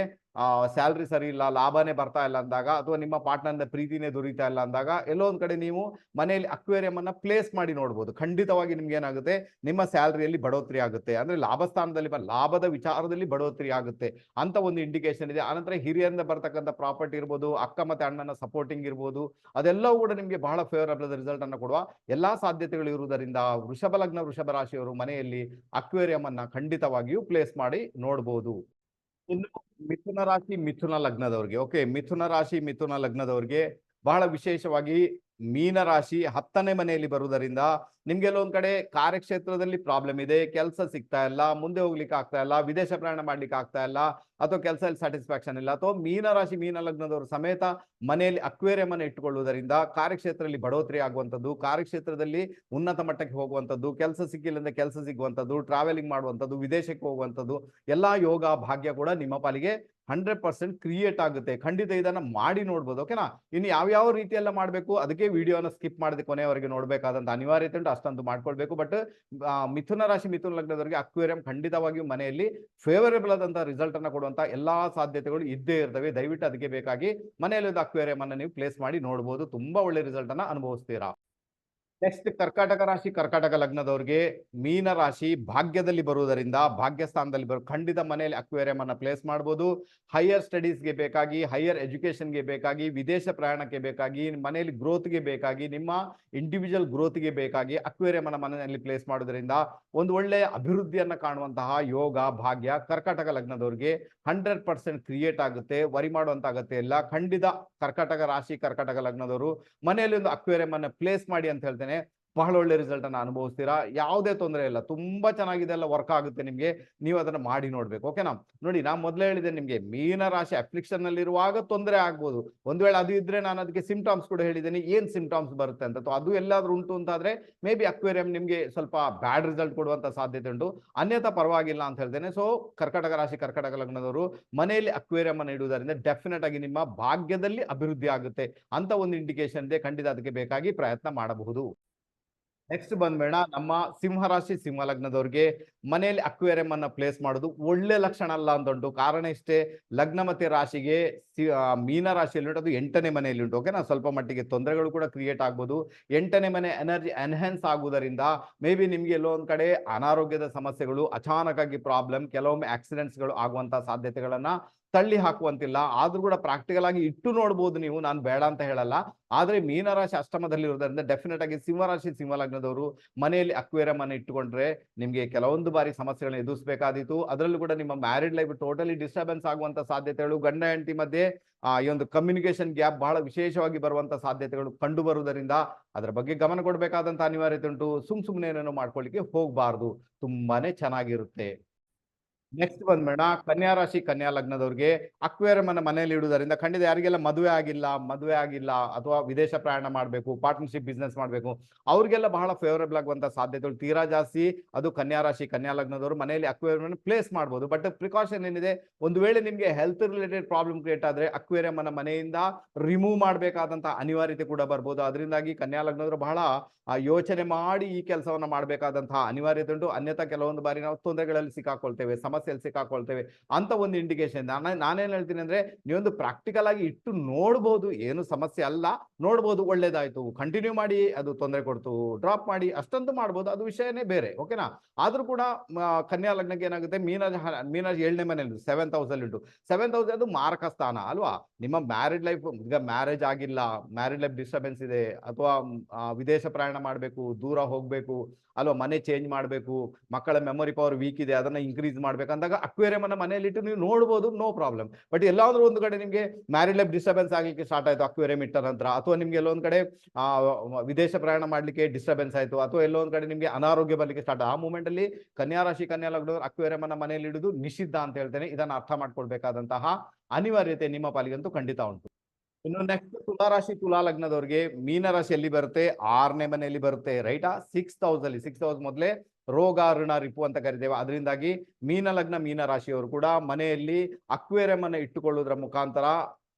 ಸ್ಯಾಲ್ರಿ ಸರಿ ಇಲ್ಲ, ಲಾಭನೇ ಬರ್ತಾ ಇಲ್ಲ ಅಂದಾಗ ಅಥವಾ ನಿಮ್ಮ ಪಾರ್ಟ್ನರ್ನ ಪ್ರೀತಿನೇ ದೊರೀತಾ ಇಲ್ಲ ಅಂದಾಗ ಎಲ್ಲೋ ಒಂದ್ ಕಡೆ ನೀವು ಮನೆಯಲ್ಲಿ ಅಕ್ವೇರಿಯಂ ಅನ್ನ ಪ್ಲೇಸ್ ಮಾಡಿ ನೋಡ್ಬೋದು. ಖಂಡಿತವಾಗಿ ನಿಮ್ಗೆ ಏನಾಗುತ್ತೆ? ನಿಮ್ಮ ಸ್ಯಾಲ್ರಿಯಲ್ಲಿ ಬಡೋತ್ರಿ ಆಗುತ್ತೆ. ಅಂದ್ರೆ ಲಾಭಸ್ಥಾನದಲ್ಲಿ ಲಾಭದ ವಿಚಾರದಲ್ಲಿ ಬಡೋತ್ರಿ ಆಗುತ್ತೆ. ಅಂತ ಒಂದು ಇಂಡಿಕೇಶನ್ ಇದೆ. ಆನಂತರ ಹಿರಿಯರಿಂದ ಬರ್ತಕ್ಕಂಥ ಪ್ರಾಪರ್ಟಿ ಇರ್ಬೋದು, ಅಕ್ಕ ಮತ್ತೆ ಅಣ್ಣನ ಸಪೋರ್ಟಿಂಗ್ ಇರ್ಬೋದು, ಅದೆಲ್ಲವೂ ಕೂಡ ನಿಮಗೆ ಬಹಳ ಫೇವರಬಲ್ ರಿಸಲ್ಟ್ ಅನ್ನು ಕೊಡುವ ಎಲ್ಲಾ ಸಾಧ್ಯತೆಗಳು ಇರುವುದರಿಂದ ವೃಷಭ ಲಗ್ನ ವೃಷಭ ರಾಶಿಯವರು ಮನೆಯಲ್ಲಿ ಅಕ್ವೇರಿಯಂ ಅನ್ನ ಖಂಡಿತವಾಗಿಯೂ ಪ್ಲೇಸ್ ಮಾಡಿ ನೋಡಬಹುದು ಇನ್ನು ಮಿಥುನ ರಾಶಿ ಮಿಥುನ ಲಗ್ನದವ್ರಿಗೆ ಓಕೆ ಮಿಥುನ ರಾಶಿ ಮಿಥುನ ಲಗ್ನದವ್ರಿಗೆ ಬಹಳ ವಿಶೇಷವಾಗಿ ಮೀನ ರಾಶಿ ಹತ್ತನೇ ಮನೆಯಲ್ಲಿ ಬರುವುದರಿಂದ ನಿಮ್ಗೆಲ್ಲೊಂದ್ ಕಡೆ ಕಾರ್ಯಕ್ಷೇತ್ರದಲ್ಲಿ ಪ್ರಾಬ್ಲಮ್ ಇದೆ, ಕೆಲಸ ಸಿಗ್ತಾ ಇಲ್ಲ, ಮುಂದೆ ಹೋಗ್ಲಿಕ್ಕೆ ಆಗ್ತಾ ಇಲ್ಲ, ವಿದೇಶ ಪ್ರಯಾಣ ಮಾಡ್ಲಿಕ್ಕೆ ಆಗ್ತಾ ಇಲ್ಲ, ಅಥವಾ ಕೆಲಸದಲ್ಲಿ ಸ್ಯಾಟಿಸ್ಫ್ಯಾಕ್ಷನ್ ಇಲ್ಲ, ಅಥವಾ ಮೀನ ರಾಶಿ ಮೀನ ಲಗ್ನದವರು ಸಮೇತ ಮನೆಯಲ್ಲಿ ಅಕ್ವೇರಿಯಂ ಅನ್ನು ಇಟ್ಟುಕೊಳ್ಳುವುದರಿಂದ ಕಾರ್ಯಕ್ಷೇತ್ರದಲ್ಲಿ ಬಡೋತ್ರಿ ಆಗುವಂಥದ್ದು, ಕಾರ್ಯಕ್ಷೇತ್ರದಲ್ಲಿ ಉನ್ನತ ಮಟ್ಟಕ್ಕೆ ಹೋಗುವಂಥದ್ದು, ಕೆಲಸ ಸಿಕ್ಕಿಲ್ಲ ಅಂದ್ರೆ ಕೆಲಸ ಸಿಗುವಂಥದ್ದು ಟ್ರಾವೆಲಿಂಗ್ ಮಾಡುವಂಥದ್ದು, ವಿದೇಶಕ್ಕೆ ಹೋಗುವಂಥದ್ದು, ಎಲ್ಲಾ ಯೋಗ ಭಾಗ್ಯ ಕೂಡ ನಿಮ್ಮ ಪಾಲಿಗೆ ಹಂಡ್ರೆಡ್ ಪರ್ಸೆಂಟ್ ಕ್ರಿಯೇಟ್ ಆಗುತ್ತೆ. ಖಂಡಿತ ಇದನ್ನ ಮಾಡಿ ನೋಡ್ಬೋದು. ಓಕೆನಾ ಇನ್ನು ಯಾವ ಯಾವ್ಯಾವ ರೀತಿಯೆಲ್ಲ ಮಾಡಬೇಕು? ಅದಕ್ಕೆ ವಿಡಿಯೋನ ಸ್ಕಿಪ್ ಮಾಡದೆ ಕೊನೆಯವರೆಗೆ ನೋಡ್ಬೇಕಾದಂತ ಅನಿವಾರ್ಯತೆ ಉಂಟು. ಅಷ್ಟೊಂದು ಮಾಡ್ಕೊಳ್ಬೇಕು. ಬಟ್ ಮಿಥುನ ರಾಶಿ, ಮಿಥುನ ಲಗ್ನದವರಿಗೆ ಅಕ್ವೇರಿಯಂ ಖಂಡಿತವಾಗಿಯೂ ಮನೆಯಲ್ಲಿ ಫೇವರೇಬಲ್ ಆದಂತಹ ರಿಸಲ್ಟ್ ಅನ್ನ ಕೊಡುವಂತ ಎಲ್ಲಾ ಸಾಧ್ಯತೆಗಳು ಇದ್ದೇ ಇರ್ತವೆ. ದಯವಿಟ್ಟು ಅದಕ್ಕೆ ಬೇಕಾಗಿ ಮನೆಯಲ್ಲಿ ಒಂದು ಅಕ್ವೇರಿಯಂ ಅನ್ನ ನೀವು ಪ್ಲೇಸ್ ಮಾಡಿ ನೋಡಬಹುದು ತುಂಬಾ ಒಳ್ಳೆ ರಿಸಲ್ಟ್ ಅನ್ನ ಅನುಭವಿಸ್ತೀರಾ? ನೆಕ್ಸ್ಟ್ ಕರ್ಕಾಟಕ ರಾಶಿ, ಕರ್ಕಾಟಕ ಲಗ್ನದವ್ರಿಗೆ ಮೀನ ರಾಶಿ ಭಾಗ್ಯದಲ್ಲಿ ಬರುವುದರಿಂದ ಭಾಗ್ಯ ಸ್ಥಾನದಲ್ಲಿ ಬರು, ಖಂಡಿತ ಮನೆಯಲ್ಲಿ ಅಕ್ವೇರಿಯಂ ಅನ್ನ ಪ್ಲೇಸ್ ಮಾಡಬಹುದು ಹೈಯರ್ ಸ್ಟಡೀಸ್ಗೆ ಬೇಕಾಗಿ ಹೈಯರ್ ಎಜುಕೇಶನ್ಗೆ ಬೇಕಾಗಿ, ವಿದೇಶ ಪ್ರಯಾಣಕ್ಕೆ ಬೇಕಾಗಿ, ಮನೆಯಲ್ಲಿ ಗ್ರೋತ್ಗೆ ಬೇಕಾಗಿ, ನಿಮ್ಮ ಇಂಡಿವಿಜುವಲ್ ಗ್ರೋತ್ಗೆ ಬೇಕಾಗಿ ಅಕ್ವೇರಿಯಂ ಅನ್ನ ಮನೆಯಲ್ಲಿ ಪ್ಲೇಸ್ ಮಾಡೋದ್ರಿಂದ ಒಂದು ಒಳ್ಳೆಯ ಅಭಿವೃದ್ಧಿಯನ್ನ ಕಾಣುವಂತಹ ಯೋಗ, ಭಾಗ್ಯ ಕರ್ಕಾಟಕ ಲಗ್ನದವ್ರಿಗೆ ಹಂಡ್ರೆಡ್ ಪರ್ಸೆಂಟ್ ಕ್ರಿಯೇಟ್ ಆಗುತ್ತೆ ವರಿ ಮಾಡುವಂತ ಅಗತ್ಯ ಇಲ್ಲ. ಖಂಡಿತ ಕರ್ಕಾಟಕ ರಾಶಿ, ಕರ್ಕಾಟಕ ಲಗ್ನದವರು ಮನೆಯಲ್ಲಿ ಒಂದು ಅಕ್ವೇರಿಯಂ ಅನ್ನ ಪ್ಲೇಸ್ ಮಾಡಿ ಅಂತ ಹೇಳ್ತೇನೆ ಬಹಳ ಒಳ್ಳೆ ರಿಸಲ್ಟ್ ಅನ್ನ ಅನುಭವಿಸ್ತೀರಾ? ಯಾವುದೇ ತೊಂದರೆ ಇಲ್ಲ. ತುಂಬಾ ಚೆನ್ನಾಗಿದೆ, ಎಲ್ಲ ವರ್ಕ್ ಆಗುತ್ತೆ ನಿಮ್ಗೆ. ನೀವು ಅದನ್ನ ಮಾಡಿ ನೋಡ್ಬೇಕು ಓಕೆನಾ ನೋಡಿ, ನಾ ಮೊದಲೇ ಹೇಳಿದೆ ನಿಮ್ಗೆ, ಮೀನ ರಾಶಿ ಅಫ್ಲಿಕ್ಷನ್ ನಲ್ಲಿರುವಾಗ ತೊಂದರೆ ಆಗ್ಬೋದು. ಒಂದ್ ವೇಳೆ ಅದು ಇದ್ರೆ ನಾನು ಅದಕ್ಕೆ ಸಿಂಪ್ಟಮ್ಸ್ ಕೂಡ ಹೇಳಿದ್ದೀನಿ. ಏನ್ ಸಿಂಪ್ಟಮ್ಸ್ ಬರುತ್ತೆ ಅಂತ? ಅದು ಎಲ್ಲಾದ್ರೂ ಉಂಟು ಅಂತಾದ್ರೆ ಮೇ ಬಿ ಅಕ್ವೇರಿಯಂ ನಿಮ್ಗೆ ಸ್ವಲ್ಪ ಬ್ಯಾಡ್ ರಿಸಲ್ಟ್ ಕೊಡುವಂತ ಸಾಧ್ಯತೆ ಉಂಟು. ಅನ್ಯಥಾ ಪರವಾಗಿಲ್ಲ ಅಂತ ಹೇಳ್ತೇನೆ. ಸೊ ಕರ್ಕಟಕ ರಾಶಿ, ಕರ್ಕಟಕ ಲಗ್ನದವರು, ಮನೆಯಲ್ಲಿ ಅಕ್ವೇರಿಯಂ ಅನ್ನು ಇಡುವುದರಿಂದ ಡೆಫಿನೆಟ್ ಆಗಿ ನಿಮ್ಮ ಭಾಗ್ಯದಲ್ಲಿ ಅಭಿವೃದ್ಧಿ ಆಗುತ್ತೆ ಅಂತ ಒಂದು ಇಂಡಿಕೇಶನ್ ಇದೆ. ಖಂಡಿತ ಅದಕ್ಕೆ ಬೇಕಾಗಿ ಪ್ರಯತ್ನ ಮಾಡಬಹುದು. ನೆಕ್ಸ್ಟ್ ಬಂದ್ಬೇಡ ನಮ್ಮ ಸಿಂಹರಾಶಿ ಸಿಂಹ ಲಗ್ನದವ್ರಿಗೆ ಮನೆಯಲ್ಲಿ ಅಕ್ವೇರಿಯಂ ಅನ್ನ ಪ್ಲೇಸ್ ಮಾಡೋದು ಒಳ್ಳೆ ಲಕ್ಷಣ ಅಲ್ಲ ಅಂತ ಉಂಟು ಕಾರಣ ಇಷ್ಟೇ ಲಗ್ನ ಮತ್ತೆ ರಾಶಿಗೆ ಮೀನ ರಾಶಿಯಲ್ಲಿ ಉಂಟು, ಅದು ಎಂಟನೇ ಮನೆಯಲ್ಲಿ ಉಂಟು. ಓಕೆನಾ ಸ್ವಲ್ಪ ಮಟ್ಟಿಗೆ ತೊಂದರೆಗಳು ಕೂಡ ಕ್ರಿಯೇಟ್ ಆಗ್ಬೋದು. ಎಂಟನೇ ಮನೆ ಎನರ್ಜಿ ಎನ್ಹೆನ್ಸ್ ಆಗುವುದರಿಂದ ಮೇ ಬಿ ನಿಮ್ಗೆ ಎಲ್ಲೋ ಒಂದ್ ಕಡೆ ಅನಾರೋಗ್ಯದ ಸಮಸ್ಯೆಗಳು ಅಚಾನಕ್ ಆಗಿ ಪ್ರಾಬ್ಲಮ್ ಕೆಲವೊಮ್ಮೆ ಆಕ್ಸಿಡೆಂಟ್ಸ್ಗಳು ಆಗುವಂತ ಸಾಧ್ಯತೆಗಳನ್ನ ತಳ್ಳಿ ಹಾಕುವಂತಿಲ್ಲ. ಆದ್ರೂ ಕೂಡ ಪ್ರಾಕ್ಟಿಕಲ್ ಆಗಿ ಇಟ್ಟು ನೋಡ್ಬೋದು ನೀವು. ನಾನು ಬೇಡ ಅಂತ ಹೇಳಲ್ಲ. ಆದ್ರೆ ಮೀನರಾಶಿ ಅಷ್ಟಮದಲ್ಲಿ ಇರೋದ್ರಿಂದ ಡೆಫಿನೆಟ್ ಆಗಿ ಸಿಂಹರಾಶಿ ಸಿಂಹಲಗ್ನದವರು ಮನೆಯಲ್ಲಿ ಅಕ್ವೇರಿಯಂ ಅನ್ನು ಇಟ್ಟುಕೊಂಡ್ರೆ ನಿಮ್ಗೆ ಕೆಲವೊಂದು ಬಾರಿ ಸಮಸ್ಯೆಗಳನ್ನ ಎದುರಿಸಬೇಕಾದೀತು. ಅದರಲ್ಲೂ ಕೂಡ ನಿಮ್ಮ ಮ್ಯಾರಿಡ್ ಲೈಫ್ ಟೋಟಲಿ ಡಿಸ್ಟರ್ಬೆನ್ಸ್ ಆಗುವಂತ ಸಾಧ್ಯತೆಗಳು ಗಂಡ ಹೆಂಡತಿ ಮಧ್ಯೆ ಆ, ಈ ಒಂದು ಕಮ್ಯುನಿಕೇಶನ್ ಗ್ಯಾಪ್ ಬಹಳ ವಿಶೇಷವಾಗಿ ಬರುವಂತ ಸಾಧ್ಯತೆಗಳು ಕಂಡು ಬರುವುದರಿಂದ ಅದರ ಬಗ್ಗೆ ಗಮನ ಕೊಡಬೇಕಾದಂತ ಅನಿವಾರ್ಯತೆ ಉಂಟು. ಸುಮ್ ಸುಮ್ಮನೆ ಏನೇನೋ ಮಾಡ್ಕೊಳ್ಳಿಕ್ಕೆ ಹೋಗಬಾರ್ದು. ತುಂಬಾನೇ ಚೆನ್ನಾಗಿರುತ್ತೆ. ನೆಕ್ಸ್ಟ್ ಬಂದ್ಬೇಡ ಕನ್ಯಾ ರಾಶಿ, ಕನ್ಯಾ ಲಗ್ನದವ್ರಿಗೆ ಅಕ್ವೇರಿಯಂ ಅನ್ನ ಮನೆಯಲ್ಲಿ ಇಡುವುದರಿಂದ ಖಂಡಿತ ಯಾರಿಗೆಲ್ಲ ಮದುವೆ ಆಗಿಲ್ಲ ಮದುವೆ ಆಗಿಲ್ಲ ಅಥವಾ ವಿದೇಶ ಪ್ರಯಾಣ ಮಾಡಬೇಕು ಪಾರ್ಟ್ನರ್ಶಿಪ್ ಬಿಸ್ನೆಸ್ ಮಾಡಬೇಕು, ಅವ್ರಿಗೆಲ್ಲ ಬಹಳ ಫೇವರೇಬಲ್ ಆಗುವಂತ ಸಾಧ್ಯತೆಗಳು. ತೀರಾ ಜಾಸ್ತಿ ಅದು ಕನ್ಯಾ ರಾಶಿ, ಕನ್ಯಾ ಲಗ್ನದವರು ಮನೆಯಲ್ಲಿ ಅಕ್ವೇರಿಯಂ ಪ್ಲೇಸ್ ಮಾಡಬಹುದು ಬಟ್ ಪ್ರಿಕಾಷನ್ ಏನಿದೆ? ಒಂದು ವೇಳೆ ನಿಮಗೆ ಹೆಲ್ತ್ ರಿಲೇಟೆಡ್ ಪ್ರಾಬ್ಲಮ್ ಕ್ರಿಯೇಟ್ ಆದ್ರೆ ಅಕ್ವೇರಿಯಂ ಅನ್ನ ಮನೆಯಿಂದ ರಿಮೂವ್ ಮಾಡಬೇಕಾದಂತಹ ಅನಿವಾರ್ಯತೆ ಕೂಡ ಬರ್ಬೋದು. ಅದರಿಂದಾಗಿ ಕನ್ಯಾ ಲಗ್ನದವರು ಬಹಳ ಆ, ಯೋಚನೆ ಮಾಡಿ ಈ ಕೆಲಸವನ್ನ ಮಾಡಬೇಕಾದಂತಹ ಅನಿವಾರ್ಯತೆ ಉಂಟು. ಅನ್ಯಥಾ ಕೆಲವೊಂದು ಬಾರಿ ನಾವು ತೊಂದರೆಗಳಲ್ಲಿ ಸಿಕ್ಕಾಕೊಳ್ತೇವೆ ಸಮಸ್ಯೆಯಲ್ಲಿ ಸಿಕ್ಕಾಕೊಳ್ತೇವೆ ಅಂತ ಒಂದು ಇಂಡಿಕೇಶನ್ ನಾನು ನಾನೇನು ಹೇಳ್ತೀನಿ ಅಂದ್ರೆ ನೀವೊಂದು ಪ್ರಾಕ್ಟಿಕಲ್ ಆಗಿ ಇಟ್ಟು ನೋಡ್ಬೋದು. ಏನು ಸಮಸ್ಯೆ ಅಲ್ಲ ನೋಡ್ಬೋದು. ಒಳ್ಳೇದಾಯ್ತು. ಕಂಟಿನ್ಯೂ ಮಾಡಿ ಅದು ತೊಂದರೆ ಕೊಡ್ತು. ಡ್ರಾಪ್ ಮಾಡಿ ಅಷ್ಟೊಂದು ಮಾಡ್ಬೋದು. ಅದು ವಿಷಯನೇ ಬೇರೆ. ಓಕೆನಾ ಆದರೂ ಕೂಡ ಕನ್ಯಾ ಲಗ್ನಕ್ಕೆ ಏನಾಗುತ್ತೆ? ಮೀನ ಮೀನ ಏಳನೇ ಮನೆಯಲ್ಲಿ ಸೆವೆಂತ್ ಹೌಸ್ ಅಲ್ಲಿ ಉಂಟು ಹೌಸ್ ಅದು ಮಾರಕ ಸ್ಥಾನ ಅಲ್ವಾ? ನಿಮ್ಮ ಮ್ಯಾರಿಡ್ ಲೈಫ್ ಈಗ ಮ್ಯಾರೇಜ್ ಆಗಿಲ್ಲ ಮ್ಯಾರಿಡ್ ಲೈಫ್ ಡಿಸ್ಟರ್ಬೆನ್ಸ್ ಇದೆ ಅಥವಾ ವಿದೇಶ ಪ್ರಯಾಣ ಮಾಡಬೇಕು, ದೂರ ಹೋಗ್ಬೇಕು, ಅಲ್ವಾ ಮನೆ ಚೇಂಜ್ ಮಾಡಬೇಕು, ಮಕ್ಕಳ ಮೆಮೊರಿ ಪವರ್ ವೀಕ್ ಇದೆ, ಅದನ್ನ ಇನ್ಕ್ರೀಸ್ ಮಾಡ್ಬೇಕಂದಾಗ ಅಕ್ವೇರಿಯಂ ಅನ್ನ ಮನೆಯಲ್ಲಿಟ್ಟು ನೀವು ನೋಡ್ಬೋದು ನೋ ಪ್ರಾಬ್ಲಮ್ ಬಟ್ ಎಲ್ಲಾದ್ರೂ ಒಂದು ಕಡೆ ನಿಮಗೆ ಮ್ಯಾರಿಡ್ ಲೈಫ್ ಡಿಸ್ಟರ್ಬೆನ್ಸ್ ಆಗಲಿಕ್ಕೆ ಸ್ಟಾರ್ಟ್ ಆಯ್ತು ಅಕ್ವೇರಿಯಂ ಇಟ್ಟ ನಂತರ. ಅಥವಾ ನಿಮಗೆ ಎಲ್ಲೊಂದು ಕಡೆ ವಿದೇಶ ಪ್ರಯಾಣ ಮಾಡಲಿಕ್ಕೆ ಡಿಸ್ಟರ್ಬೆನ್ಸ್ ಆಯ್ತು, ಅಥವಾ ಎಲ್ಲೊಂದ್ ಕಡೆ ನಿಮಗೆ ಅನಾರೋಗ್ಯ ಬರಲಿಕ್ಕೆ ಸ್ಟಾರ್ಟ್ ಆ ಮೂಮೆಂಟ್ ಅಲ್ಲಿ ಕನ್ಯಾ ರಾಶಿ, ಕನ್ಯಾ ಲಗ್ನ ಅಕ್ವೇರಿಯಂ ಅನ್ನ ಮನೆಯಲ್ಲಿ ಇಡುದು ನಿಷಿದ್ಧ ಅಂತ ಹೇಳ್ತೇನೆ. ಇದನ್ನು ಅರ್ಥ ಮಾಡ್ಕೊಳ್ಬೇಕಾದಂತಹ ಅನಿವಾರ್ಯತೆ ನಿಮ್ಮ ಪಾಲಿಗಂತೂ ಖಂಡಿತ ಉಂಟು. ಇನ್ನು ನೆಕ್ಸ್ಟ್ ತುಲಾರಾಶಿ ತುಲಾ ಲಗ್ನದವ್ರಿಗೆ ಮೀನ ರಾಶಿ ಎಲ್ಲಿ ಬರುತ್ತೆ? ಆರನೇ ಮನೆಯಲ್ಲಿ ಬರುತ್ತೆ ರೈಟಾ ಸಿಕ್ಸ್ ಹೌಸ್ ಅಲ್ಲಿ ಸಿಕ್ಸ್ ಹೌಸ್ ಮೊದಲೇ ರೋಗ, ಋಣ, ರಿಪು ಅಂತ ಕರಿತೇವೆ. ಅದರಿಂದಾಗಿ ಮೀನ ಲಗ್ನ, ಮೀನ ರಾಶಿಯವರು ಕೂಡ ಮನೆಯಲ್ಲಿ ಅಕ್ವೇರಿಯಂ ಅನ್ನ ಇಟ್ಟುಕೊಳ್ಳುವುದರ ಮುಖಾಂತರ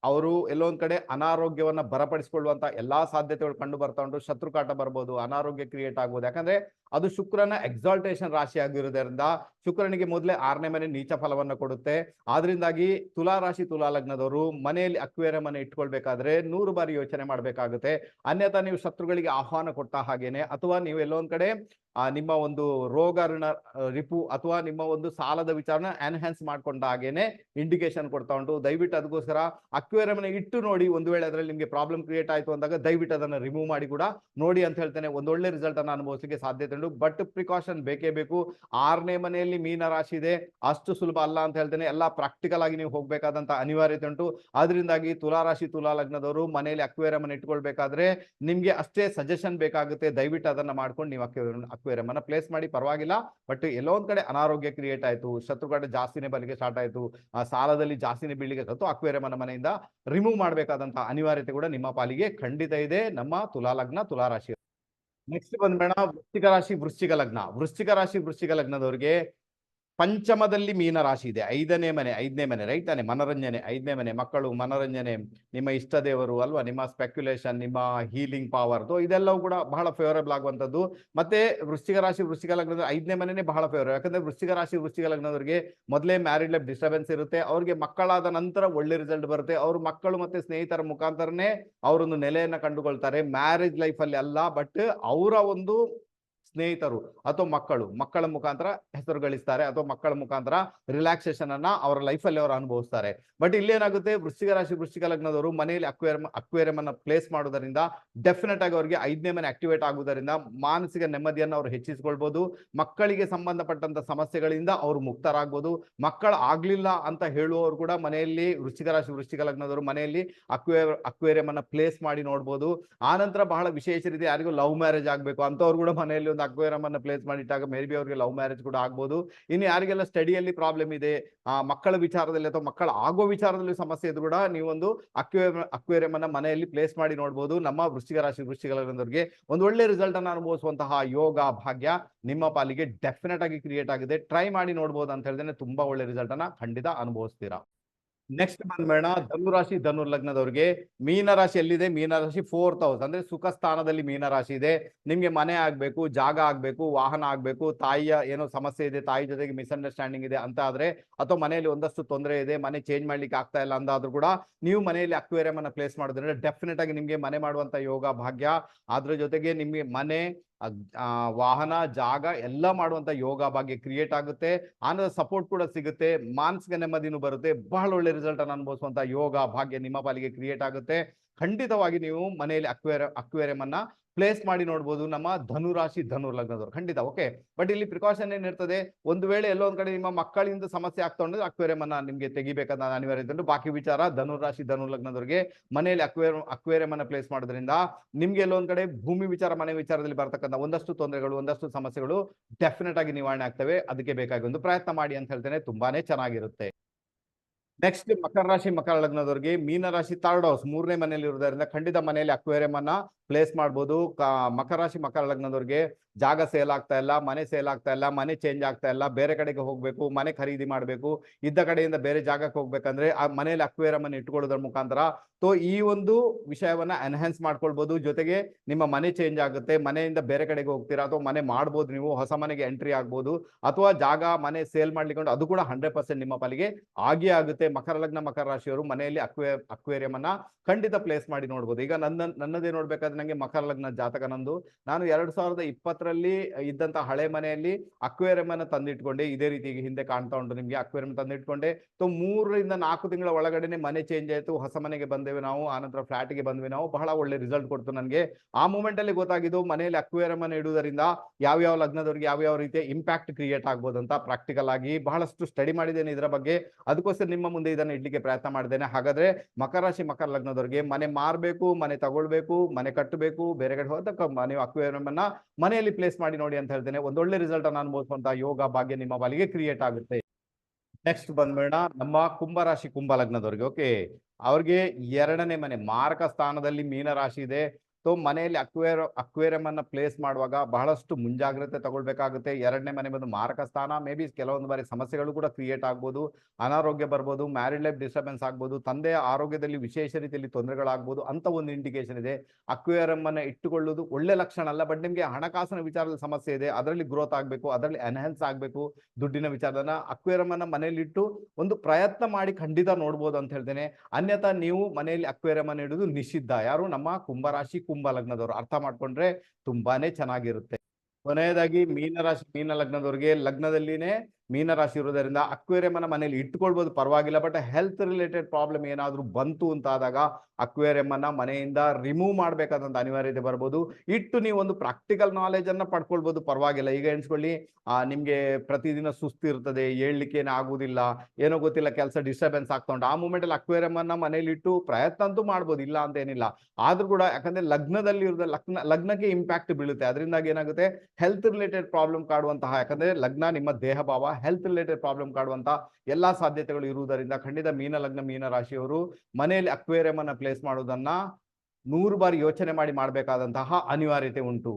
ಅವರು ಎಲ್ಲೊಂದ್ ಕಡೆ ಅನಾರೋಗ್ಯವನ್ನ ಬರಪಡಿಸಿಕೊಳ್ಳುವಂತ ಎಲ್ಲಾ ಸಾಧ್ಯತೆಗಳು ಕಂಡು ಬರ್ತಾ ಉಂಟು, ಶತ್ರುಕಾಟ ಬರ್ಬೋದು, ಅನಾರೋಗ್ಯ ಕ್ರಿಯೇಟ್ ಆಗ್ಬೋದು. ಯಾಕಂದ್ರೆ ಅದು ಶುಕ್ರನ ಎಕ್ಸಾಲ್ಟೇಷನ್ ರಾಶಿ ಆಗಿರುವುದರಿಂದ ಶುಕ್ರನಿಗೆ ಮೊದಲೇ ಆರನೇ ಮನೆ ನೀಚ ಫಲವನ್ನ ಕೊಡುತ್ತೆ. ಆದ್ರಿಂದಾಗಿ ತುಲಾ ರಾಶಿ ತುಲಾ ಲಗ್ನದವರು ಮನೆಯಲ್ಲಿ ಅಕ್ವೇರಿಯಂ ಇಟ್ಕೊಳ್ಬೇಕಾದ್ರೆ ನೂರು ಬಾರಿ ಯೋಚನೆ ಮಾಡ್ಬೇಕಾಗುತ್ತೆ. ಅನ್ಯಥಾ ನೀವು ಶತ್ರುಗಳಿಗೆ ಆಹ್ವಾನ ಕೊಟ್ಟ ಹಾಗೇನೆ, ಅಥವಾ ನೀವು ಎಲ್ಲೊಂದ್ ಕಡೆ ಆ ನಿಮ್ಮ ಒಂದು ರೋಗ ಋಣ ರಿಪು ಅಥವಾ ನಿಮ್ಮ ಒಂದು ಸಾಲದ ವಿಚಾರನ ಎನ್ಹ್ಯಾನ್ಸ್ ಮಾಡ್ಕೊಂಡ ಹಾಗೇನೆ ಇಂಡಿಕೇಶನ್ ಕೊಡ್ತಾ ಉಂಟು. ದಯವಿಟ್ಟು ಅದಕ್ಕೋಸ್ಕರ ಅಕ್ವೇರಿಯಂ ಇಟ್ಟು ನೋಡಿ. ಒಂದು ವೇಳೆ ಅದರಲ್ಲಿ ನಿಮಗೆ ಪ್ರಾಬ್ಲಮ್ ಕ್ರಿಯೇಟ್ ಆಯಿತು ಅಂದಾಗ ದಯವಿಟ್ಟು ಅದನ್ನ ರಿಮೂವ್ ಮಾಡಿ ಕೂಡ ನೋಡಿ ಅಂತ ಹೇಳ್ತೇನೆ. ಒಂದೊಳ್ಳೆ ರಿಸಲ್ಟ್ ಅನ್ನು ಅನುಭವಿಸಲಿಕ್ಕೆ ಸಾಧ್ಯತೆ ಉಂಟು. ಬಟ್ ಪ್ರಿಕಾಷನ್ ಬೇಕೇ ಬೇಕು. ಆರನೇ ಮನೆಯಲ್ಲಿ ಮೀನ ರಾಶಿ ಇದೆ. ಅಷ್ಟು ಸುಲಭ ಅಲ್ಲ ಅಂತ ಹೇಳ್ತೇನೆ. ಎಲ್ಲ ಪ್ರಾಕ್ಟಿಕಲ್ ಆಗಿ ನೀವು ಹೋಗಬೇಕಾದಂತ ಅನಿವಾರ್ಯತೆ ಉಂಟು. ಅದರಿಂದಾಗಿ ತುಲಾ ರಾಶಿ, ತುಲಾ ಲಗ್ನದವರು ಮನೆಯಲ್ಲಿ ಅಕ್ವೇರಿಯಂ ಅನ್ನ ಇಟ್ಕೊಳ್ಬೇಕಾದ್ರೆ ನಿಮಗೆ ಅಷ್ಟೇ ಸಜೆಷನ್ ಬೇಕಾಗುತ್ತೆ. ದಯವಿಟ್ಟು ಅದನ್ನ ಮಾಡ್ಕೊಂಡು ನೀವು ಅಕ್ವೇರಿಯಂ ಅನ್ನ ಪ್ಲೇಸ್ ಮಾಡಿ ಪರವಾಗಿಲ್ಲ. ಬಟ್ ಎಲ್ಲೋ ಒಂದ್ ಕಡೆ ಅನಾರೋಗ್ಯ ಕ್ರಿಯೇಟ್ ಆಯ್ತು ಶತ್ರುಕಡೆ ಜಾಸ್ತಿನೇ ಬಲಿಗೆ ಸ್ಟಾರ್ಟ್ ಆಯ್ತು ಸಾಲದಲ್ಲಿ ಜಾಸ್ತಿನೇ ಬೀಳಿಗೆ ಸತ್ತು ಅಕ್ವೇರಿಯಂ ಅನ್ನ ಮನೆಯಿಂದ ರಿಮೂವ್ ಮಾಡಬೇಕಾದಂತಹ ಅನಿವಾರ್ಯತೆ ಕೂಡ ನಿಮ್ಮ ಪಾಲಿಗೆ ಖಂಡಿತ ಇದೆ. ನಮ್ಮ ತುಲಾ ಲಗ್ನ, ತುಲಾ ರಾಶಿ. ನೆಕ್ಸ್ಟ್ ಬಂದ್ಬೇಡ ವೃಶ್ಚಿಕ ರಾಶಿ, ವೃಶ್ಚಿಕ ಲಗ್ನ. ವೃಶ್ಚಿಕ ರಾಶಿ, ವೃಶ್ಚಿಕ ಲಗ್ನದವ್ರಿಗೆ ಪಂಚಮದಲ್ಲಿ ಮೀನ ರಾಶಿ ಇದೆ. ಐದನೇ ಮನೆ ಐದನೇ ಮನೆ ರೈಟ್ ತಾನೆ? ಮನರಂಜನೆ, ಐದನೇ ಮನೆ, ಮಕ್ಕಳು, ಮನರಂಜನೆ, ನಿಮ್ಮ ಇಷ್ಟ ದೇವರು ಅಲ್ವಾ? ನಿಮ್ಮ ಸ್ಪೆಕ್ಯುಲೇಷನ್ ನಿಮ್ಮ ಹೀಲಿಂಗ್ ಪವರ್ ಇದೆಲ್ಲವೂ ಕೂಡ ಬಹಳ ಫೇವರೇಬಲ್ ಆಗುವಂಥದ್ದು. ಮತ್ತೆ ವೃಶ್ಚಿಕ ರಾಶಿ, ವೃಶ್ಚಿಕ ಲಗ್ನದ ಐದನೇ ಮನೆನೇ ಬಹಳ ಫೇವರ್ ಯಾಕಂದ್ರೆ ವೃಶ್ಚಿಕ ರಾಶಿ, ವೃಶ್ಚಿಕ ಲಗ್ನದವರಿಗೆ ಮೊದಲೇ ಮ್ಯಾರಿಡ್ ಲೈಫ್ ಡಿಸ್ಟರ್ಬೆನ್ಸ್ ಇರುತ್ತೆ. ಅವ್ರಿಗೆ ಮಕ್ಕಳಾದ ನಂತರ ಒಳ್ಳೆ ರಿಸಲ್ಟ್ ಬರುತ್ತೆ. ಅವ್ರ ಮಕ್ಕಳು ಮತ್ತೆ ಸ್ನೇಹಿತರ ಮುಖಾಂತರನೇ ಅವರೊಂದು ನೆಲೆಯನ್ನು ಕಂಡುಕೊಳ್ತಾರೆ. ಮ್ಯಾರೇಜ್ ಲೈಫ್ ಅಲ್ಲಿ ಅಲ್ಲ ಬಟ್ ಅವರ ಒಂದು ಸ್ನೇಹಿತರು ಅಥವಾ ಮಕ್ಕಳು, ಮಕ್ಕಳ ಮುಖಾಂತರ ಹೆಸರು ಗಳಿಸ್ತಾರೆ ಅಥವಾ ಮಕ್ಕಳ ಮುಖಾಂತರ ರಿಲ್ಯಾಕ್ಸೇಷನ್ ಅನ್ನ ಅವರ ಲೈಫಲ್ಲಿ ಅವರು ಅನುಭವಿಸ್ತಾರೆ. ಬಟ್ ಇಲ್ಲೇನಾಗುತ್ತೆ ವೃಶ್ಚಿಕ ರಾಶಿ, ವೃಶ್ಚಿಕ ಲಗ್ನದವರು ಮನೆಯಲ್ಲಿ ಅಕ್ವೇರಿಯಂ ಅಕ್ವೇರಿಯಂ ಅನ್ನ ಪ್ಲೇಸ್ ಮಾಡೋದರಿಂದ ಡೆಫಿನೆಟ್ ಆಗಿ ಅವರಿಗೆ ಐದನೇ ಮನೆ ಆಕ್ಟಿವೇಟ್ ಆಗುವುದರಿಂದ ಮಾನಸಿಕ ನೆಮ್ಮದಿಯನ್ನು ಅವರು ಹೆಚ್ಚಿಸಿಕೊಳ್ಬಹುದು ಮಕ್ಕಳಿಗೆ ಸಂಬಂಧಪಟ್ಟಂತ ಸಮಸ್ಯೆಗಳಿಂದ ಅವರು ಮುಕ್ತರಾಗ್ಬೋದು. ಮಕ್ಕಳು ಆಗ್ಲಿಲ್ಲ ಅಂತ ಹೇಳುವವರು ಕೂಡ ಮನೆಯಲ್ಲಿ, ವೃಶ್ಚಿಕ ರಾಶಿ, ವೃಶ್ಚಿಕ ಲಗ್ನದವರು ಮನೆಯಲ್ಲಿ ಅಕ್ವೇ ಅಕ್ವೇರಿಯಂ ಅನ್ನ ಪ್ಲೇಸ್ ಮಾಡಿ ನೋಡ್ಬೋದು. ಆನಂತರ ಬಹಳ ವಿಶೇಷ ರೀತಿ ಯಾರಿಗೂ ಲವ್ ಮ್ಯಾರೇಜ್ ಆಗಬೇಕು ಅಂತವ್ರು ಕೂಡ ಮನೆಯಲ್ಲಿ ಒಂದು ಅಕ್ವೇರಿಯಂ ಅನ್ನ ಪ್ಲೇಸ್ ಮಾಡಿಟ್ಟಾಗ ಮೇ ಬಿ ಅವ್ರಿಗೆ ಲವ್ ಮ್ಯಾರೇಜ್ ಕೂಡ ಆಗ್ಬೋದು. ಇನ್ನು ಯಾರಿಗೆಲ್ಲ ಸ್ಟಡಿಯಲ್ಲಿ ಪ್ರಾಬ್ಲಮ್ ಇದೆ, ಆ ಮಕ್ಕಳ ವಿಚಾರದಲ್ಲಿ ಅಥವಾ ಮಕ್ಕಳ ಆಗೋ ವಿಚಾರದಲ್ಲಿ ಸಮಸ್ಯೆ ಇದ್ರು ಕೂಡ ನೀವೊಂದು ಅಕ್ವೇರಿಯಂ ಅಕ್ವೇರಿಯಂ ಅನ್ನ ಮನೆಯಲ್ಲಿ ಪ್ಲೇಸ್ ಮಾಡಿ ನೋಡ್ಬೋದು. ನಮ್ಮ ವೃಶ್ಚಿಕ ರಾಶಿ ಒಂದು ಒಳ್ಳೆ ರಿಸಲ್ಟ್ ಅನ್ನ ಅನುಭವಿಸುವಂತಹ ಯೋಗ, ಭಾಗ್ಯ ನಿಮ್ಮ ಪಾಲಿಗೆ ಡೆಫಿನೆಟ್ ಆಗಿ ಕ್ರಿಯೇಟ್ ಆಗಿದೆ. ಟ್ರೈ ಮಾಡಿ ನೋಡ್ಬೋದು ಅಂತ ಹೇಳಿದ್ರೆ ತುಂಬಾ ಒಳ್ಳೆ ರಿಸಲ್ಟ್ ಅನ್ನ ಖಂಡಿತ ಅನುಭವಿಸ್ತೀರಾ. ನೆಕ್ಸ್ಟ್ ಬಂದ್ಬೇಡ ಧನುರಾಶಿ, ಧನು ಲಗ್ನದವ್ರಿಗೆ ಮೀನರಾಶಿ ಎಲ್ಲಿದೆ? ಮೀನರಾಶಿ ಫೋರ್ತ್ ಹೌಸ್ ಅಂದ್ರೆ ಸುಖ ಸ್ಥಾನದಲ್ಲಿ ಮೀನರಾಶಿ ಇದೆ. ನಿಮ್ಗೆ ಮನೆ ಆಗ್ಬೇಕು, ಜಾಗ ಆಗ್ಬೇಕು, ವಾಹನ ಆಗ್ಬೇಕು, ತಾಯಿಯ ಏನೋ ಸಮಸ್ಯೆ ಇದೆ, ತಾಯಿ ಜೊತೆಗೆ ಮಿಸ್ಅಂಡರ್ಸ್ಟ್ಯಾಂಡಿಂಗ್ ಇದೆ ಅಂತ ಆದ್ರೆ, ಅಥವಾ ಮನೆಯಲ್ಲಿ ಒಂದಷ್ಟು ತೊಂದರೆ ಇದೆ, ಮನೆ ಚೇಂಜ್ ಮಾಡ್ಲಿಕ್ಕೆ ಆಗ್ತಾ ಇಲ್ಲ ಅಂದಾದ್ರೂ ಕೂಡ ನೀವು ಮನೆಯಲ್ಲಿ ಅಕ್ವೇರಿಯಂ ಅನ್ನ ಪ್ಲೇಸ್ ಮಾಡಿದ್ರೆ ಡೆಫಿನೆಟ್ ಆಗಿ ನಿಮ್ಗೆ ಮನೆ ಮಾಡುವಂತ ಯೋಗ, ಭಾಗ್ಯ. ಅದ್ರ ಜೊತೆಗೆ ನಿಮ್ಗೆ ಮನೆ ವಾಹನ, ಜಾಗ ಎಲ್ಲ ಮಾಡುವಂತ ಯೋಗ ಭಾಗ್ಯ ಕ್ರಿಯೇಟ್ ಆಗುತ್ತೆ. ಆನಂದ ಸಪೋರ್ಟ್ ಕೂಡ ಸಿಗುತ್ತೆ. ಮಾನಸಿಕ ನೆಮ್ಮದಿನೂ ಬರುತ್ತೆ. ಬಹಳ ಒಳ್ಳೆ ರಿಸಲ್ಟ್ ಅನ್ನು ಅನುಭವಿಸುವಂತ ಯೋಗ ಭಾಗ್ಯ ನಿಮ್ಮ ಪಾಲಿಗೆ ಕ್ರಿಯೇಟ್ ಆಗುತ್ತೆ. ಖಂಡಿತವಾಗಿ ನೀವು ಮನೆಯಲ್ಲಿ ಅಕ್ವೇರಿಯಂ ಅಕ್ವೇರಿಯಂ ಅನ್ನ ಪ್ಲೇಸ್ ಮಾಡಿ ನೋಡ್ಬೋದು. ನಮ್ಮ ಧನುರಾಶಿ, ಧನು ಲಗ್ನದವರು. ಖಂಡಿತ ಓಕೆ ಬಟ್ ಇಲ್ಲಿ ಪ್ರಿಕಾಷನ್ ಏನಿರ್ತದೆ ಒಂದು ವೇಳೆ ಎಲ್ಲೋ ಒಂದ್ ಕಡೆ ನಿಮ್ಮ ಮಕ್ಕಳಿಂದ ಸಮಸ್ಯೆ ಆಗ್ತಾ ಉಂಟು ಅಕ್ವೇರಿಯಂ ಅನ್ನ ನಿಮ್ಗೆ ತೆಗಿಬೇಕಂತ ಅನಿವಾರ್ಯ ಇದ್ದು ಬಾಕಿ ವಿಚಾರ ಧನುರಾಶಿ, ಧನು ಲಗ್ನದವರಿಗೆ. ಮನೆಯಲ್ಲಿ ಅಕ್ವೇರಿಯಂ ಅಕ್ವೇರಿಯಂ ಅನ್ನ ಪ್ಲೇಸ್ ಮಾಡೋದ್ರಿಂದ ನಿಮ್ಗೆ ಎಲ್ಲೋ ಒಂದ್ ಕಡೆ ಭೂಮಿ ವಿಚಾರ, ಮನೆ ವಿಚಾರದಲ್ಲಿ ಬರ್ತಕ್ಕಂಥ ಒಂದಷ್ಟು ತೊಂದರೆಗಳು, ಒಂದಷ್ಟು ಸಮಸ್ಯೆಗಳು ಡೆಫಿನೆಟ್ ಆಗಿ ನಿವಾರಣೆ ಆಗ್ತವೆ. ಅದಕ್ಕೆ ಬೇಕಾಗಿ ಒಂದು ಪ್ರಯತ್ನ ಮಾಡಿ ಅಂತ ಹೇಳ್ತೇನೆ. ತುಂಬಾನೇ ಚೆನ್ನಾಗಿರುತ್ತೆ. ನೆಕ್ಸ್ಟ್ ಮಕರ ರಾಶಿ ಮಕರ ಲಗ್ನದವರಿಗೆ ಮೀನ ರಾಶಿ ಥರ್ಡ್ ಹೌಸ್ ಮೂರನೇ ಮನೆಯಲ್ಲಿ ಇರುವುದರಿಂದ ಖಂಡಿತ ಮನೆಯಲ್ಲಿ ಅಕ್ವೇರಿಯಂ ಅನ್ನ ಪ್ಲೇಸ್ ಮಾಡ್ಬೋದು. ಮಕರ ರಾಶಿ ಮಕರ ಲಗ್ನದವರಿಗೆ ಜಾಗ ಸೇಲ್ ಆಗ್ತಾ ಇಲ್ಲ, ಮನೆ ಸೇಲ್ ಆಗ್ತಾ ಇಲ್ಲ, ಮನೆ ಚೇಂಜ್ ಆಗ್ತಾ ಇಲ್ಲ, ಬೇರೆ ಕಡೆಗೆ ಹೋಗ್ಬೇಕು, ಮನೆ ಖರೀದಿ ಮಾಡಬೇಕು, ಇದ್ದ ಕಡೆಯಿಂದ ಬೇರೆ ಜಾಗಕ್ಕೆ ಹೋಗ್ಬೇಕಂದ್ರೆ ಆ ಮನೆಯಲ್ಲಿ ಅಕ್ವೇರಿಯಂ ಅನ್ನು ಇಟ್ಕೊಳ್ಳೋದ್ರ ಮುಖಾಂತರ. ಸೊ ಈ ಒಂದು ವಿಷಯವನ್ನ ಎನ್ಹಾನ್ಸ್ ಮಾಡ್ಕೊಳ್ಬಹುದು ಜೊತೆಗೆ ನಿಮ್ಮ ಮನೆ ಚೇಂಜ್ ಆಗುತ್ತೆ, ಮನೆಯಿಂದ ಬೇರೆ ಕಡೆಗೆ ಹೋಗ್ತೀರಾ ಅಥವಾ ಮನೆ ಮಾಡ್ಬೋದು ನೀವು, ಹೊಸ ಮನೆಗೆ ಎಂಟ್ರಿ ಆಗ್ಬೋದು, ಅಥವಾ ಜಾಗ, ಮನೆ ಸೇಲ್ ಮಾಡ್ಲಿಕ್ಕೆ ಅದು ಕೂಡ ಹಂಡ್ರೆಡ್ ಪರ್ಸೆಂಟ್ ನಿಮ್ಮ ಪಾಲಿಗೆ ಆಗಿಯೇ ಆಗುತ್ತೆ. ಮಕರ ಲಗ್ನ, ಮಕರ ರಾಶಿಯವರು ಮನೆಯಲ್ಲಿ ಅಕ್ವೇ ಅಕ್ವೇರಿಯಂ ಅನ್ನ ಖಂಡಿತ ಪ್ಲೇಸ್ ಮಾಡಿ ನೋಡ್ಬೋದು. ಈಗ ನನ್ನ, ನನ್ನದೇ ನೋಡ್ಬೇಕಾದ್ರೆ ನಂಗೆ ಮಕರ ಲಗ್ನ ಜಾತಕ ನಂದು. ನಾನು ಎರಡ್ ಸಾವಿರದ ಇಪ್ಪತ್ತರಲ್ಲಿ ಇದ್ದಂತ ಹಳೆ ಮನೆಯಲ್ಲಿ ಅಕ್ವೇರಿಯಂ ಅನ್ನ ತಂದಿಟ್ಕೊಂಡೆ. ಇದೇ ರೀತಿ ಹಿಂದೆ ಕಾಣ್ತಾ ಉಂಟು ನಿಮ್ಗೆ. ಅಕ್ವೇರಿಯಂ ತಂದಿಟ್ಕೊಂಡೆ. ಸೊ ಮೂರರಿಂದ ನಾಲ್ಕು ತಿಂಗಳ ಒಳಗಡೆನೆ ಮನೆ ಚೇಂಜ್ ಆಯ್ತು. ಹೊಸ ಮನೆಗೆ ಬಂದೇವೆ ನಾವು. ಆನಂತರ ಫ್ಲಾಟ್ಗೆ ಬಂದ್ವಿ ನಾವು. ಬಹಳ ಒಳ್ಳೆ ರಿಸಲ್ಟ್ ಕೊಡ್ತು ನನಗೆ. ಆ ಮೂಮೆಂಟ್ ಅಲ್ಲಿ ಗೊತ್ತಾಗಿದ್ದು ಮನೆಯಲ್ಲಿ ಅಕ್ವೇರಿಯಂ ಅನ್ನ ಇಡುವುದರಿಂದ ಯಾವ ಯಾವ ಲಗ್ನದವರಿಗೆ ಯಾವ ಯಾವ ರೀತಿಯ ಇಂಪ್ಯಾಕ್ಟ್ ಕ್ರಿಯೇಟ್ ಆಗ್ಬೋದು ಅಂತ ಪ್ರಾಕ್ಟಿಕಲ್ ಆಗಿ ಬಹಳಷ್ಟು ಸ್ಟಡಿ ಮಾಡಿದ್ದೇನೆ ಇದರ ಬಗ್ಗೆ. ಅದಕ್ಕೋಸ್ಕರ ನಿಮ್ಮ ಮುಂದೆ ಇದನ್ನು ಇಡ್ಲಿಕ್ಕೆ ಪ್ರಯತ್ನ ಮಾಡಿದ್ದೇನೆ. ಹಾಗಾದ್ರೆ ಮಕರ ರಾಶಿ, ಮಕರ ಲಗ್ನದವರಿಗೆ ಮನೆ ಮಾರ್ಬೇಕು, ಮನೆ ತಗೊಳ್ಬೇಕು, ಮನೆ ಕಟ್ಟಬೇಕು, ಬೇರೆ ಕಡೆ ಹೋದ ನೀವು ಅಕ್ವೇರಿಯಂ ಅನ್ನ ಮನೆಯಲ್ಲಿ ಪ್ಲೇಸ್ ಮಾಡಿ ನೋಡಿ ಅಂತ ಹೇಳ್ತೇನೆ. ಒಂದೊಳ್ಳೆ ರಿಸಲ್ಟ್ ಅನ್ನು ಅನುಭವಿಸುವಂತಹ ಯೋಗ ಭಾಗ್ಯ ನಿಮ್ಮ ಬಾಲಿಗೆ ಕ್ರಿಯೇಟ್ ಆಗುತ್ತೆ. ನೆಕ್ಸ್ಟ್ ಬಂದ್ಬೇಡ ನಮ್ಮ ಕುಂಭರಾಶಿ ಕುಂಭ ಲಗ್ನದವ್ರಿಗೆ ಓಕೆ ಅವ್ರಿಗೆ ಎರಡನೇ ಮನೆ ಮಾರಕ ಸ್ಥಾನದಲ್ಲಿ ಮೀನ ರಾಶಿ ಇದೆ. ಸೊ ಮನೆಯಲ್ಲಿ ಅಕ್ವೇರ್ ಅಕ್ವೇರಿಯಂ ಅನ್ನ ಪ್ಲೇಸ್ ಮಾಡುವಾಗ ಬಹಳಷ್ಟು ಮುಂಜಾಗ್ರತೆ ತಗೊಳ್ಬೇಕಾಗುತ್ತೆ. ಎರಡನೇ ಮನೆ ಬಂದು ಮಾರಕ ಸ್ಥಾನ ಮೇ ಬಿ ಕೆಲವೊಂದು ಬಾರಿ ಸಮಸ್ಯೆಗಳು ಕೂಡ ಕ್ರಿಯೇಟ್ ಆಗ್ಬೋದು. ಅನಾರೋಗ್ಯ ಬರ್ಬೋದು ಮ್ಯಾರಿಡ್ ಲೈಫ್ ಡಿಸ್ಟರ್ಬೆನ್ಸ್ ಆಗ್ಬೋದು, ತಂದೆಯ ಆರೋಗ್ಯದಲ್ಲಿ ವಿಶೇಷ ರೀತಿಯಲ್ಲಿ ತೊಂದರೆಗಳಾಗ್ಬೋದು, ಅಂತ ಒಂದು ಇಂಡಿಕೇಶನ್ ಇದೆ. ಅಕ್ವೇರಿಯಂ ಅನ್ನ ಇಟ್ಟುಕೊಳ್ಳುವುದು ಒಳ್ಳೆ ಲಕ್ಷಣ ಅಲ್ಲ ಬಟ್ ನಿಮಗೆ ಹಣಕಾಸಿನ ವಿಚಾರದ ಸಮಸ್ಯೆ ಇದೆ. ಅದರಲ್ಲಿ ಗ್ರೋತ್ ಆಗಬೇಕು, ಅದರಲ್ಲಿ ಎನ್ಹಾನ್ಸ್ ಆಗಬೇಕು, ದುಡ್ಡಿನ ವಿಚಾರದನ್ನ ಅಕ್ವೇರಿಯಂ ಅನ್ನ ಮನೆಯಲ್ಲಿ ಇಟ್ಟು ಒಂದು ಪ್ರಯತ್ನ ಮಾಡಿ ಖಂಡಿತ ನೋಡ್ಬೋದು ಅಂತ ಹೇಳ್ತೇನೆ. ಅನ್ಯಥಾ ನೀವು ಮನೆಯಲ್ಲಿ ಅಕ್ವೇರಿಯಂ ಅನ್ನ ಇಡುವುದು ನಿಷಿದ್ಧ. ಯಾರು? ನಮ್ಮ ಕುಂಭರಾಶಿ ಕುಂಭ ಲಗ್ನದವರು. ಅರ್ಥ ಮಾಡ್ಕೊಂಡ್ರೆ ತುಂಬಾನೇ ಚೆನ್ನಾಗಿರುತ್ತೆ. ಕೊನೆಯದಾಗಿ ಮೀನರಾಶಿ ಮೀನ ಲಗ್ನದವ್ರಿಗೆ ಲಗ್ನದಲ್ಲಿನೇ ಮೀನರಾಶಿ ಇರೋದರಿಂದ ಅಕ್ವೇರಿಯಂ ಅನ್ನ ಮನೆಯಲ್ಲಿ ಇಟ್ಕೊಳ್ಬೋದು ಪರವಾಗಿಲ್ಲ. ಬಟ್ ಹೆಲ್ತ್ ರಿಲೇಟೆಡ್ ಪ್ರಾಬ್ಲಮ್ ಏನಾದ್ರೂ ಬಂತು ಅಂತ ಆದಾಗ ಅಕ್ವೇರಿಯಂ ಅನ್ನ ಮನೆಯಿಂದ ರಿಮೂವ್ ಮಾಡ್ಬೇಕಾದಂತ ಅನಿವಾರ್ಯತೆ ಬರ್ಬೋದು. ಇಟ್ಟು ನೀವು ಒಂದು ಪ್ರಾಕ್ಟಿಕಲ್ ನಾಲೆಜ್ ಅನ್ನ ಪಡ್ಕೊಳ್ಬೋದು, ಪರವಾಗಿಲ್ಲ. ಈಗ ಎಣಿಸ್ಕೊಳ್ಳಿ ನಿಮ್ಗೆ ಪ್ರತಿದಿನ ಸುಸ್ತು ಇರ್ತದೆ ಹೇಳಲಿಕ್ಕೆ ಆಗುದಿಲ್ಲ, ಏನೋ ಗೊತ್ತಿಲ್ಲ, ಕೆಲಸ ಡಿಸ್ಟರ್ಬೆನ್ಸ್ ಆಗ್ತಾ ಉಂಟು ಆ ಮೂಮೆಂಟ್ ಅಲ್ಲಿ ಅಕ್ವೇರಿಯಂ ಅನ್ನ ಮನೇಲಿ ಇಟ್ಟು ಪ್ರಯತ್ನ ಅಂತೂ ಮಾಡ್ಬೋದು, ಇಲ್ಲ ಅಂತ ಏನಿಲ್ಲ. ಆದ್ರೂ ಕೂಡ ಯಾಕಂದ್ರೆ ಲಗ್ನದಲ್ಲಿ ಇರೋದ ಲಗ್ನ, ಲಗ್ನಕ್ಕೆ ಇಂಪ್ಯಾಕ್ಟ್ ಬೀಳುತ್ತೆ. ಅದರಿಂದಾಗಿ ಏನಾಗುತ್ತೆ? ಹೆಲ್ತ್ ರಿಲೇಟೆಡ್ ಪ್ರಾಬ್ಲಮ್ ಕಾಡುವಂತಹ, ಯಾಕಂದ್ರೆ ಲಗ್ನ ನಿಮ್ಮ ದೇಹ ಭಾವ ಹೆಲ್ತ್ ರಿಲೇಟೆಡ್ ಪ್ರಾಬ್ಲಮ್ ಕಾಡುವಂತ ಎಲ್ಲಾ ಸಾಧ್ಯತೆಗಳು ಇರುವುದರಿಂದ ಖಂಡಿತ ಮೀನ ಲಗ್ನ ಮೀನ ರಾಶಿಯವರು ಮನೆಯಲ್ಲಿ ಅಕ್ವೇರಿಯಂ ಅನ್ನ ಪ್ಲೇಸ್ ಮಾಡುವುದನ್ನ ನೂರು ಬಾರಿ ಯೋಚನೆ ಮಾಡಿ ಮಾಡಬೇಕಾದಂತಹ ಅನಿವಾರ್ಯತೆ ಉಂಟು.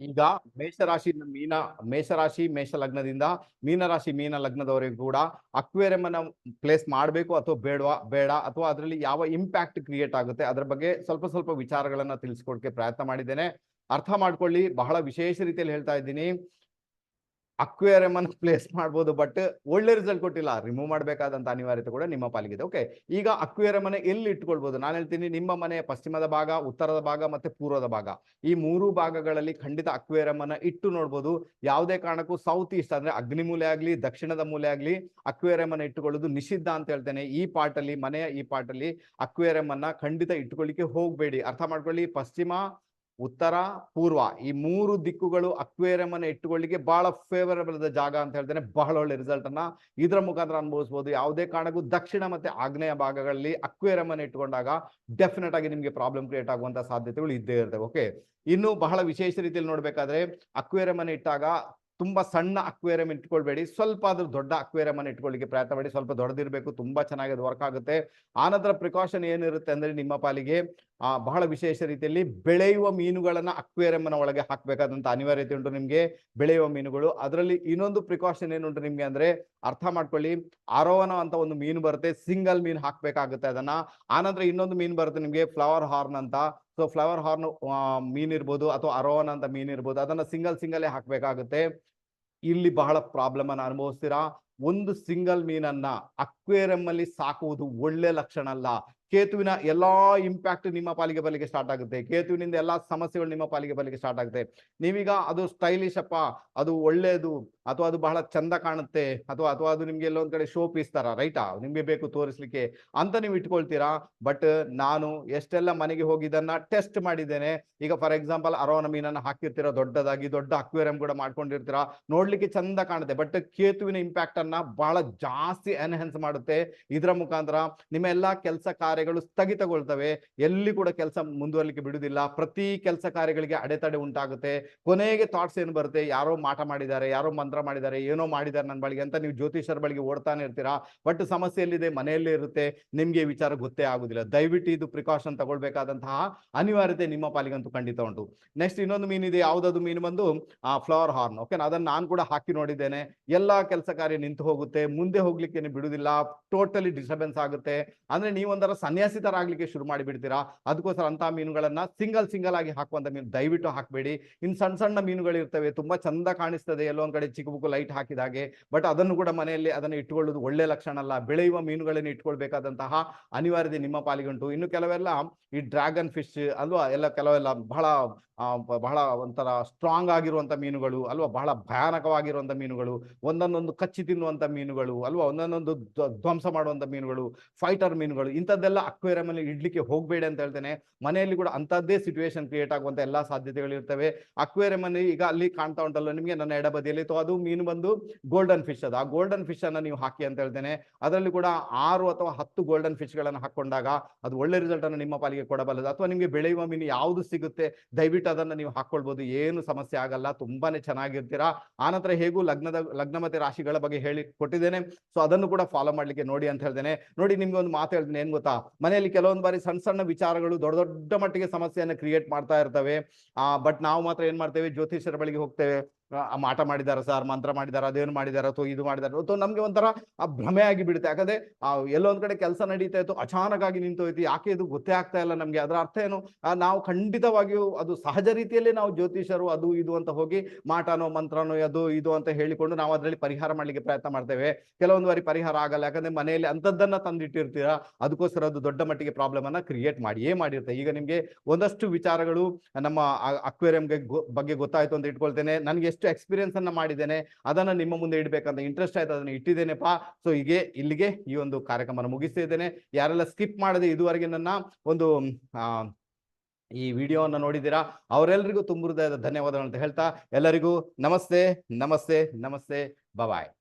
ಈಗ ಮೇಷರಾಶಿ ಮೀನ, ಮೇಷರಾಶಿ, ಮೇಷ ಲಗ್ನದಿಂದ ಮೀನರಾಶಿ ಮೀನ ಲಗ್ನದವರೆಗೂ ಕೂಡ ಅಕ್ವೇರಿಯಂ ಅನ್ನ ಪ್ಲೇಸ್ ಮಾಡಬೇಕು ಅಥವಾ ಬೇಡವಾ, ಬೇಡ ಅಥವಾ ಅದರಲ್ಲಿ ಯಾವ ಇಂಪ್ಯಾಕ್ಟ್ ಕ್ರಿಯೇಟ್ ಆಗುತ್ತೆ ಅದರ ಬಗ್ಗೆ ಸ್ವಲ್ಪ ಸ್ವಲ್ಪ ವಿಚಾರಗಳನ್ನ ತಿಳಿಸ್ಕೊಡಕ್ಕೆ ಪ್ರಯತ್ನ ಮಾಡಿದ್ದೇನೆ. ಅರ್ಥ ಮಾಡ್ಕೊಳ್ಳಿ, ಬಹಳ ವಿಶೇಷ ರೀತಿಯಲ್ಲಿ ಹೇಳ್ತಾ ಇದ್ದೀನಿ. ಅಕ್ವೇರಿಯಂ ಅನ್ನು ಪ್ಲೇಸ್ ಮಾಡ್ಬೋದು ಬಟ್ ಒಳ್ಳೆ ರಿಸಲ್ಟ್ ಕೊಟ್ಟಿಲ್ಲ. ರಿಮೂವ್ ಮಾಡಬೇಕಾದಂತ ಅನಿವಾರ್ಯತೆ ಕೂಡ ನಿಮ್ಮ ಪಾಲಿಗಿದೆ. ಓಕೆ ಈಗ ಅಕ್ವೇರಿಯಂ ಎಲ್ಲಿ ಇಟ್ಕೊಳ್ಬಹುದು ನಾನು ಹೇಳ್ತೀನಿ ನಿಮ್ಮ ಮನೆ, ಪಶ್ಚಿಮದ ಭಾಗ, ಉತ್ತರದ ಭಾಗ ಮತ್ತೆ ಪೂರ್ವದ ಭಾಗ. ಈ ಮೂರು ಭಾಗಗಳಲ್ಲಿ ಖಂಡಿತ ಅಕ್ವೇರಿಯಂ ಅನ್ನ ಇಟ್ಟು ನೋಡ್ಬೋದು. ಯಾವುದೇ ಕಾರಣಕ್ಕೂ ಸೌತ್ ಈಸ್ಟ್ ಅಂದ್ರೆ ಅಗ್ನಿ ಮೂಲೆ ಆಗ್ಲಿ, ದಕ್ಷಿಣದ ಮೂಲೆ ಆಗ್ಲಿ ಅಕ್ವೇರಿಯಂ ಅನ್ನ ಇಟ್ಟುಕೊಳ್ಳೋದು ನಿಷಿದ್ಧ ಅಂತ ಹೇಳ್ತೇನೆ. ಈ ಪಾರ್ಟ್ ಅಲ್ಲಿ ಮನೆಯ ಈ ಪಾರ್ಟ್ ಅಲ್ಲಿ ಅಕ್ವೇರಿಯಂ ಅನ್ನ ಖಂಡಿತ ಇಟ್ಕೊಳ್ಳಿಕ್ಕೆ ಹೋಗ್ಬೇಡಿ. ಅರ್ಥ ಮಾಡ್ಕೊಳ್ಳಿ. ಪಶ್ಚಿಮ ಉತ್ತರ, ಪೂರ್ವ ಈ ಮೂರು ದಿಕ್ಕುಗಳು ಅಕ್ವೇರಿಯಂ ಅನ್ನು ಇಟ್ಟುಕೊಳ್ಳಿಕ್ಕೆ ಬಹಳ ಫೇವರಬಲ್ ಜಾಗ ಅಂತ ಹೇಳ್ತೇನೆ. ಬಹಳ ಒಳ್ಳೆ ರಿಸಲ್ಟ್ ಅನ್ನ ಇದರ ಮುಖಾಂತರ ಅನುಭವಿಸಬಹುದು ಯಾವುದೇ ಕಾರಣಕ್ಕೂ ದಕ್ಷಿಣ ಮತ್ತೆ ಆಗ್ನೇಯ ಭಾಗಗಳಲ್ಲಿ ಅಕ್ವೇರಿಯಂ ಅನ್ನ ಇಟ್ಟುಕೊಂಡಾಗ ಡೆಫಿನೆಟ್ ಆಗಿ ನಿಮಗೆ ಪ್ರಾಬ್ಲಮ್ ಕ್ರಿಯೇಟ್ ಆಗುವಂತ ಸಾಧ್ಯತೆಗಳು ಇದ್ದೇ ಇರ್ತವೆ. ಓಕೆ ಇನ್ನು ಬಹಳ ವಿಶೇಷ ರೀತಿಯಲ್ಲಿ ನೋಡ್ಬೇಕಾದ್ರೆ ಅಕ್ವೇರಿಯಂ ಅನ್ನ ಇಟ್ಟಾಗ ತುಂಬಾ ಸಣ್ಣ ಅಕ್ವೇರಿಯಂ ಇಟ್ಕೊಳ್ಬೇಡಿ. ಸ್ವಲ್ಪ ಆದ್ರೂ ದೊಡ್ಡ ಅಕ್ವೇರಿಯಂ ಅನ್ನು ಇಟ್ಕೊಳ್ಳಿಕ್ಕೆ ಪ್ರಯತ್ನ ಮಾಡಿ. ಸ್ವಲ್ಪ ದೊಡ್ಡದಿರಬೇಕು. ತುಂಬಾ ಚೆನ್ನಾಗಿ ಅದು ವರ್ಕ್ ಆಗುತ್ತೆ. ಆನಂತರ ಪ್ರಿಕಾಷನ್ ಏನಿರುತ್ತೆ ಅಂದ್ರೆ ನಿಮ್ಮ ಪಾಲಿಗೆ, ಆ, ಬಹಳ ವಿಶೇಷ ರೀತಿಯಲ್ಲಿ ಬೆಳೆಯುವ ಮೀನುಗಳನ್ನ ಅಕ್ವೇರಿಯಂ ಅನ್ನ ಒಳಗೆ ಹಾಕಬೇಕಾದಂತ ಅನಿವಾರ್ಯತೆ ಉಂಟು ನಿಮ್ಗೆ. ಬೆಳೆಯುವ ಮೀನುಗಳು. ಅದರಲ್ಲಿ ಇನ್ನೊಂದು ಪ್ರಿಕಾಷನ್ ಏನುಂಟು ನಿಮ್ಗೆ ಅಂದ್ರೆ ಅರ್ಥ ಮಾಡ್ಕೊಳ್ಳಿ. ಆರೋವನ ಅಂತ ಒಂದು ಮೀನು ಬರುತ್ತೆ. ಸಿಂಗಲ್ ಮೀನು ಹಾಕ್ಬೇಕಾಗುತ್ತೆ ಅದನ್ನ. ಆನಂತರ ಇನ್ನೊಂದು ಮೀನು ಬರುತ್ತೆ ನಿಮ್ಗೆ ಫ್ಲವರ್ ಹಾರ್ನ್ ಅಂತ. ಸೊ ಫ್ಲವರ್ ಹಾರ್ನ್ ಮೀನ್ ಇರ್ಬೋದು ಅಥವಾ ಅರೋವನ್ ಅಂತ ಮೀನ್ ಇರ್ಬೋದು. ಅದನ್ನ ಸಿಂಗಲ್ ಸಿಂಗಲ್ ಹಾಕ್ಬೇಕಾಗುತ್ತೆ. ಇಲ್ಲಿ ಬಹಳ ಪ್ರಾಬ್ಲಮ್ ಅನ್ನ ಅನುಭವಿಸ್ತೀರಾ? ಒಂದು ಸಿಂಗಲ್ ಮೀನನ್ನ ಅಕ್ವೇರಿಯಂ ಅಲ್ಲಿ ಸಾಕುವುದು ಒಳ್ಳೆ ಲಕ್ಷಣ ಅಲ್ಲ. ಕೇತುವಿನ ಎಲ್ಲಾ ಇಂಪ್ಯಾಕ್ಟ್ ನಿಮ್ಮ ಪಾಲಿಗೆ ಬರಲಿಕ್ಕೆ ಸ್ಟಾರ್ಟ್ ಆಗುತ್ತೆ. ಕೇತುವಿನಿಂದ ಎಲ್ಲಾ ಸಮಸ್ಯೆಗಳು ನಿಮ್ಮ ಪಾಲಿಗೆ ಬರಲಿಕ್ಕೆ ಸ್ಟಾರ್ಟ್ ಆಗುತ್ತೆ. ನೀವೀಗ ಅದು ಸ್ಟೈಲಿಶ್ ಅಪ್ಪ, ಅದು ಒಳ್ಳೇದು, ಅಥವಾ ಅದು ಬಹಳ ಚಂದ ಕಾಣುತ್ತೆ, ಅಥವಾ ಅಥವಾ ಅದು ನಿಮ್ಗೆ ಎಲ್ಲೊಂದ್ ಕಡೆ ಶೋ ಪೀಸ್ ತರ ರೈಟಾ ನಿಮ್ಗೆ ಬೇಕು ತೋರಿಸ್ಲಿಕ್ಕೆ ಅಂತ ನೀವು ಇಟ್ಕೊಳ್ತೀರಾ? ಬಟ್ ನಾನು ಎಷ್ಟೆಲ್ಲ ಮನೆಗೆ ಹೋಗಿ ಇದನ್ನ ಟೆಸ್ಟ್ ಮಾಡಿದ್ದೇನೆ. ಈಗ ಫಾರ್ ಎಕ್ಸಾಂಪಲ್ ಅರೋನ ಮೀನನ್ನ ಹಾಕಿರ್ತೀರಾ, ದೊಡ್ಡದಾಗಿ, ದೊಡ್ಡ ಅಕ್ವೇರಿಯಂ ಕೂಡ ಮಾಡ್ಕೊಂಡಿರ್ತೀರಾ, ನೋಡ್ಲಿಕ್ಕೆ ಚಂದ ಕಾಣುತ್ತೆ. ಬಟ್ ಕೇತುವಿನ ಇಂಪ್ಯಾಕ್ಟ್ ಅನ್ನ ಬಹಳ ಜಾಸ್ತಿ ಎನ್ಹೆನ್ಸ್ ಮಾಡುತ್ತೆ. ಇದರ ಮುಖಾಂತರ ನಿಮ್ಮ ಎಲ್ಲಾ ಕೆಲಸ ಕಾರ್ಯಗಳು ಸ್ಥಗಿತಗೊಳ್ತವೆ. ಎಲ್ಲಿ ಕೂಡ ಕೆಲಸ ಮುಂದುವರಲಿಕ್ಕೆ ಬಿಡುವುದಿಲ್ಲ. ಪ್ರತಿ ಕೆಲಸ ಕಾರ್ಯಗಳಿಗೆ ಅಡೆತಡೆ ಉಂಟಾಗುತ್ತೆ. ಕೊನೆಗೆ ಥಾಟ್ಸ್ ಏನು ಬರುತ್ತೆ? ಯಾರೋ ಮಾಟ ಮಾಡಿದ್ದಾರೆ, ಯಾರೋ ಮಂತ್ರ ಮಾಡಿದ್ದಾರೆ, ಏನೋ ಮಾಡಿದ್ದಾರೆ ನನ್ನ ಬಳಿಗೆ ಅಂತ ನೀವು ಜ್ಯೋತಿಷರ ಬಳಿಗೆ ಓಡ್ತಾನೆ ಇರ್ತೀರಾ? ಬಟ್ ಸಮಸ್ಯೆ ಎಲ್ಲಿದೆ? ಮನೆಯಲ್ಲೇ ಇರುತ್ತೆ. ನಿಮಗೆ ವಿಚಾರ ಗೊತ್ತೇ ಆಗುದಿಲ್ಲ. ದಯವಿಟ್ಟು ಇದು ಪ್ರಿಕಾಷನ್ ತಗೊಳ್ಬೇಕಾದಂತಹ ಅನಿವಾರ್ಯತೆ ನಿಮ್ಮ ಪಾಲಿಗಂತೂ ಖಂಡಿತ ಉಂಟು. ನೆಕ್ಸ್ಟ್ ಇನ್ನೊಂದು ಮೀನಿದೆ ಯಾವ್ದಾದ್ರು ಮೀನು ಬಂದು, ಆ ಫ್ಲವರ್ ಹಾರ್ನ್ ಓಕೆ ಅದನ್ನ ನಾನು ಕೂಡ ಹಾಕಿ ನೋಡಿದ್ದೇನೆ. ಎಲ್ಲಾ ಕೆಲಸ ಕಾರ್ಯ ನಿಂತು ಹೋಗುತ್ತೆ. ಮುಂದೆ ಹೋಗ್ಲಿಕ್ಕೆ ಬಿಡುದಿಲ್ಲ ಟೋಟಲಿ ಡಿಸ್ಟರ್ಬೆನ್ಸ್ ಆಗುತ್ತೆ. ಅಂದ್ರೆ ನೀವೊಂದರ ಸನ್ಯಾಸಿ ತರ ಶುರು ಮಾಡಿಬಿಡ್ತೀರಾ? ಅದಕ್ಕೋಸ್ಕರ ಅಂತ ಮೀನುಗಳನ್ನ ಸಿಂಗಲ್ ಸಿಂಗಲ್ ಆಗಿ ಹಾಕುವಂತ ಮೀನು, ದಯವಿಟ್ಟು ಹಾಕಬೇಡಿ. ಇನ್ ಸಣ್ಣ ಸಣ್ಣ ಮೀನುಗಳು ಇರ್ತವೆ ತುಂಬಾ ಚಂದ ಕಾಣಿಸ್ತದೆ. ಎಲ್ಲೋ ಒಂದ್ ಕಡೆ ಚಿಕ್ಕ ಲೈಟ್ ಹಾಕಿದಾಗೆ, ಬಟ್ ಅದನ್ನು ಕೂಡ ಮನೆಯಲ್ಲಿ ಅದನ್ನು ಇಟ್ಟುಕೊಳ್ಳೋದು ಒಳ್ಳೆ ಲಕ್ಷಣ ಅಲ್ಲ. ಬೆಳೆಯುವ ಮೀನುಗಳನ್ನು ಇಟ್ಕೊಳ್ಬೇಕಾದಂತಹ ಅನಿವಾರ್ಯತೆ ನಿಮ್ಮ ಪಾಲಿಗಂಟು. ಇನ್ನು ಕೆಲವೆಲ್ಲ ಈ ಡ್ರ್ಯಾಗನ್ ಫಿಶ್ ಅಲ್ವಾ? ಎಲ್ಲ ಕೆಲವೆಲ್ಲ ಬಹಳ ಬಹಳ ಒಂಥರ ಸ್ಟ್ರಾಂಗ್ ಆಗಿರುವಂತ ಮೀನುಗಳು, ಅಲ್ವಾ? ಬಹಳ ಭಯಾನಕವಾಗಿರುವಂತ ಮೀನುಗಳು ಒಂದೊಂದೊಂದು ಕಚ್ಚಿ ತಿನ್ನುವಂತ ಮೀನುಗಳು, ಅಲ್ವಾ? ಒಂದೊಂದೊಂದು ಧ್ವ- ಧ್ವಂಸ ಮಾಡುವಂತ ಮೀನುಗಳು ಫೈಟರ್ ಮೀನುಗಳು, ಇಂಥದ್ದೆಲ್ಲ ಅಕ್ವೇರಿಯಂ ಅಲ್ಲಿ ಇಡ್ಲಿಕ್ಕೆ ಹೋಗಬೇಡಿ ಅಂತ ಹೇಳ್ತೇನೆ. ಮನೆಯಲ್ಲಿ ಕೂಡ ಅಂಥದ್ದೇ ಸಿಚುವೇಶನ್ ಕ್ರಿಯೇಟ್ ಆಗುವಂತ ಎಲ್ಲಾ ಸಾಧ್ಯತೆಗಳು ಇರ್ತವೆ. ಅಕ್ವೇರಿಯಂ ಅಲ್ಲಿ ಈಗ ಅಲ್ಲಿ ಕಾಣ್ತಾ ಉಂಟಲ್ಲ ನಿಮಗೆ? ನನ್ನ ಎಡಬದಿಯಲ್ಲಿ. ಅಥವಾ ಅದು ಮೀನು ಬಂದು ಗೋಲ್ಡನ್ ಫಿಶ್ ಅದು. ಆ ಗೋಲ್ಡನ್ ಫಿಶ್ ಅನ್ನ ನೀವು ಹಾಕಿ ಅಂತ ಹೇಳ್ತೇನೆ. ಅದರಲ್ಲಿ ಕೂಡ ಆರು ಅಥವಾ ಹತ್ತು ಗೋಲ್ಡನ್ ಫಿಶ್ ಗಳನ್ನ ಹಾಕೊಂಡಾಗ ಅದು ಒಳ್ಳೆ ರಿಸಲ್ಟ್ ಅನ್ನು ನಿಮ್ಮ ಪಾಲಿಗೆ ಕೊಡಬಲ್ಲದು. ಅಥವಾ ನಿಮಗೆ ಬೆಳೆಯುವ ಮೀನು ಯಾವುದು ಸಿಗುತ್ತೆ? ದಯವಿಟ್ಟು ಅದನ್ನ ನೀವು ಹಾಕ್ಕೊಳ್ಬೋದು ಏನು ಸಮಸ್ಯೆ ಆಗಲ್ಲ. ತುಂಬಾನೇ ಚೆನ್ನಾಗಿರ್ತೀರಾ. ಆನಂತರ ಹೇಗೂ ಲಗ್ನದ ಲಗ್ನ ರಾಶಿಗಳ ಬಗ್ಗೆ ಹೇಳಿ ಕೊಟ್ಟಿದ್ದೇನೆ. ಸೊ ಅದನ್ನು ಕೂಡ ಫಾಲೋ ಮಾಡ್ಲಿಕ್ಕೆ ನೋಡಿ ಅಂತ ಹೇಳ್ತೇನೆ ನೋಡಿ, ನಿಮ್ಗೆ ಒಂದು ಮಾತು ಹೇಳ್ತೀನಿ. ಏನ್ ಗೊತ್ತಾ? ಮನೆಯಲ್ಲಿ ಕೆಲವೊಂದು ಬಾರಿ ಸಣ್ಣ ಸಣ್ಣ ವಿಚಾರಗಳು ದೊಡ್ಡ ದೊಡ್ಡ ಮಟ್ಟಿಗೆ ಸಮಸ್ಯೆಯನ್ನು ಕ್ರಿಯೇಟ್ ಮಾಡ್ತಾ ಇರ್ತವೆ. ಆ ಬಟ್ ನಾವು ಮಾತ್ರ ಏನ್ ಮಾಡ್ತೇವೆ? ಜ್ಯೋತಿಷ್ಯರ ಬಳಿಗೆ ಹೋಗ್ತೇವೆ. ಮಾಟ ಮಾಡಿದಾರ ಸರ್ ಮಂತ್ರ ಮಾಡಿದಾರ, ಅದೇನು ಮಾಡಿದಾರ ಅಥವಾ ಇದು ಮಾಡಿದಾರ ಅಥವಾ ನಮ್ಗೆ ಒಂಥರ ಆ ಭ್ರಮೆ ಆಗಿ ಬಿಡುತ್ತೆ ಯಾಕಂದ್ರೆ ಆ ಎಲ್ಲೊಂದ್ ಕಡೆ ಕೆಲಸ ನಡೀತಾ ಇತ್ತು ಅಚಾನಕ್ ಆಗಿ ನಿಂತೋಯ್ತು, ಯಾಕೆ ಇದು ಗೊತ್ತೇ ಆಗ್ತಾ ಇಲ್ಲ ನಮ್ಗೆ. ಅದರ ಅರ್ಥ ಏನು? ನಾವು ಖಂಡಿತವಾಗಿಯೂ ಅದು ಸಹಜ ರೀತಿಯಲ್ಲಿ ನಾವು ಜ್ಯೋತಿಷರು ಅದು ಇದು ಅಂತ ಹೋಗಿ ಮಾಟನೋ, ಮಂತ್ರನೋ, ಅದು ಇದು ಅಂತ ಹೇಳಿಕೊಂಡು ನಾವು ಅದರಲ್ಲಿ ಪರಿಹಾರ ಮಾಡ್ಲಿಕ್ಕೆ ಪ್ರಯತ್ನ ಮಾಡ್ತೇವೆ. ಕೆಲವೊಂದು ಬಾರಿ ಪರಿಹಾರ ಆಗಲ್ಲ. ಯಾಕಂದ್ರೆ ಮನೆಯಲ್ಲಿ ಅಂಥದ್ದನ್ನ ತಂದಿಟ್ಟಿರ್ತೀರಾ, ಅದಕ್ಕೋಸ್ಕರ ಅದು ದೊಡ್ಡ ಮಟ್ಟಿಗೆ ಪ್ರಾಬ್ಲಮ್ ಅನ್ನ ಕ್ರಿಯೇಟ್ ಮಾಡಿಯೇ ಮಾಡಿರುತ್ತೆ. ಈಗ ನಿಮ್ಗೆ ಒಂದಷ್ಟು ವಿಚಾರಗಳು ನಮ್ಮ ಅಕ್ವೇರಿಯಂಗೆ ಬಗ್ಗೆ ಗೊತ್ತಾಯ್ತು ಅಂತ ಇಟ್ಕೊಳ್ತೇನೆ. ನನಗೆ ಎಷ್ಟು ಎಕ್ಸ್ಪೀರಿಯನ್ಸ್ ಅನ್ನ ಮಾಡಿದ್ದೇನೆ, ಅದನ್ನ ನಿಮ್ಮ ಮುಂದೆ ಇಡಬೇಕಂತ ಇಂಟ್ರೆಸ್ಟ್ ಆಯ್ತು, ಅದನ್ನ ಇಟ್ಟಿದ್ದೇನೆಪ್ಪ. ಸೊ ಹೀಗೆ, ಇಲ್ಲಿಗೆ ಈ ಒಂದು ಕಾರ್ಯಕ್ರಮ ಮುಗಿಸ್ತಾ ಇದ್ದೇನೆ. ಯಾರೆಲ್ಲ ಸ್ಕಿಪ್ ಮಾಡದೆ ಇದುವರೆಗೆ ನನ್ನ ಒಂದು ಈ ವಿಡಿಯೋವನ್ನು ನೋಡಿದ್ದೀರಾ ಅವರೆಲ್ಲರಿಗೂ ತುಂಬ ಹೃದಯದ ಧನ್ಯವಾದಗಳು ಅಂತ ಹೇಳ್ತಾ, ಎಲ್ಲರಿಗೂ ನಮಸ್ತೆ ನಮಸ್ತೆ ನಮಸ್ತೆ ಬಾಯ್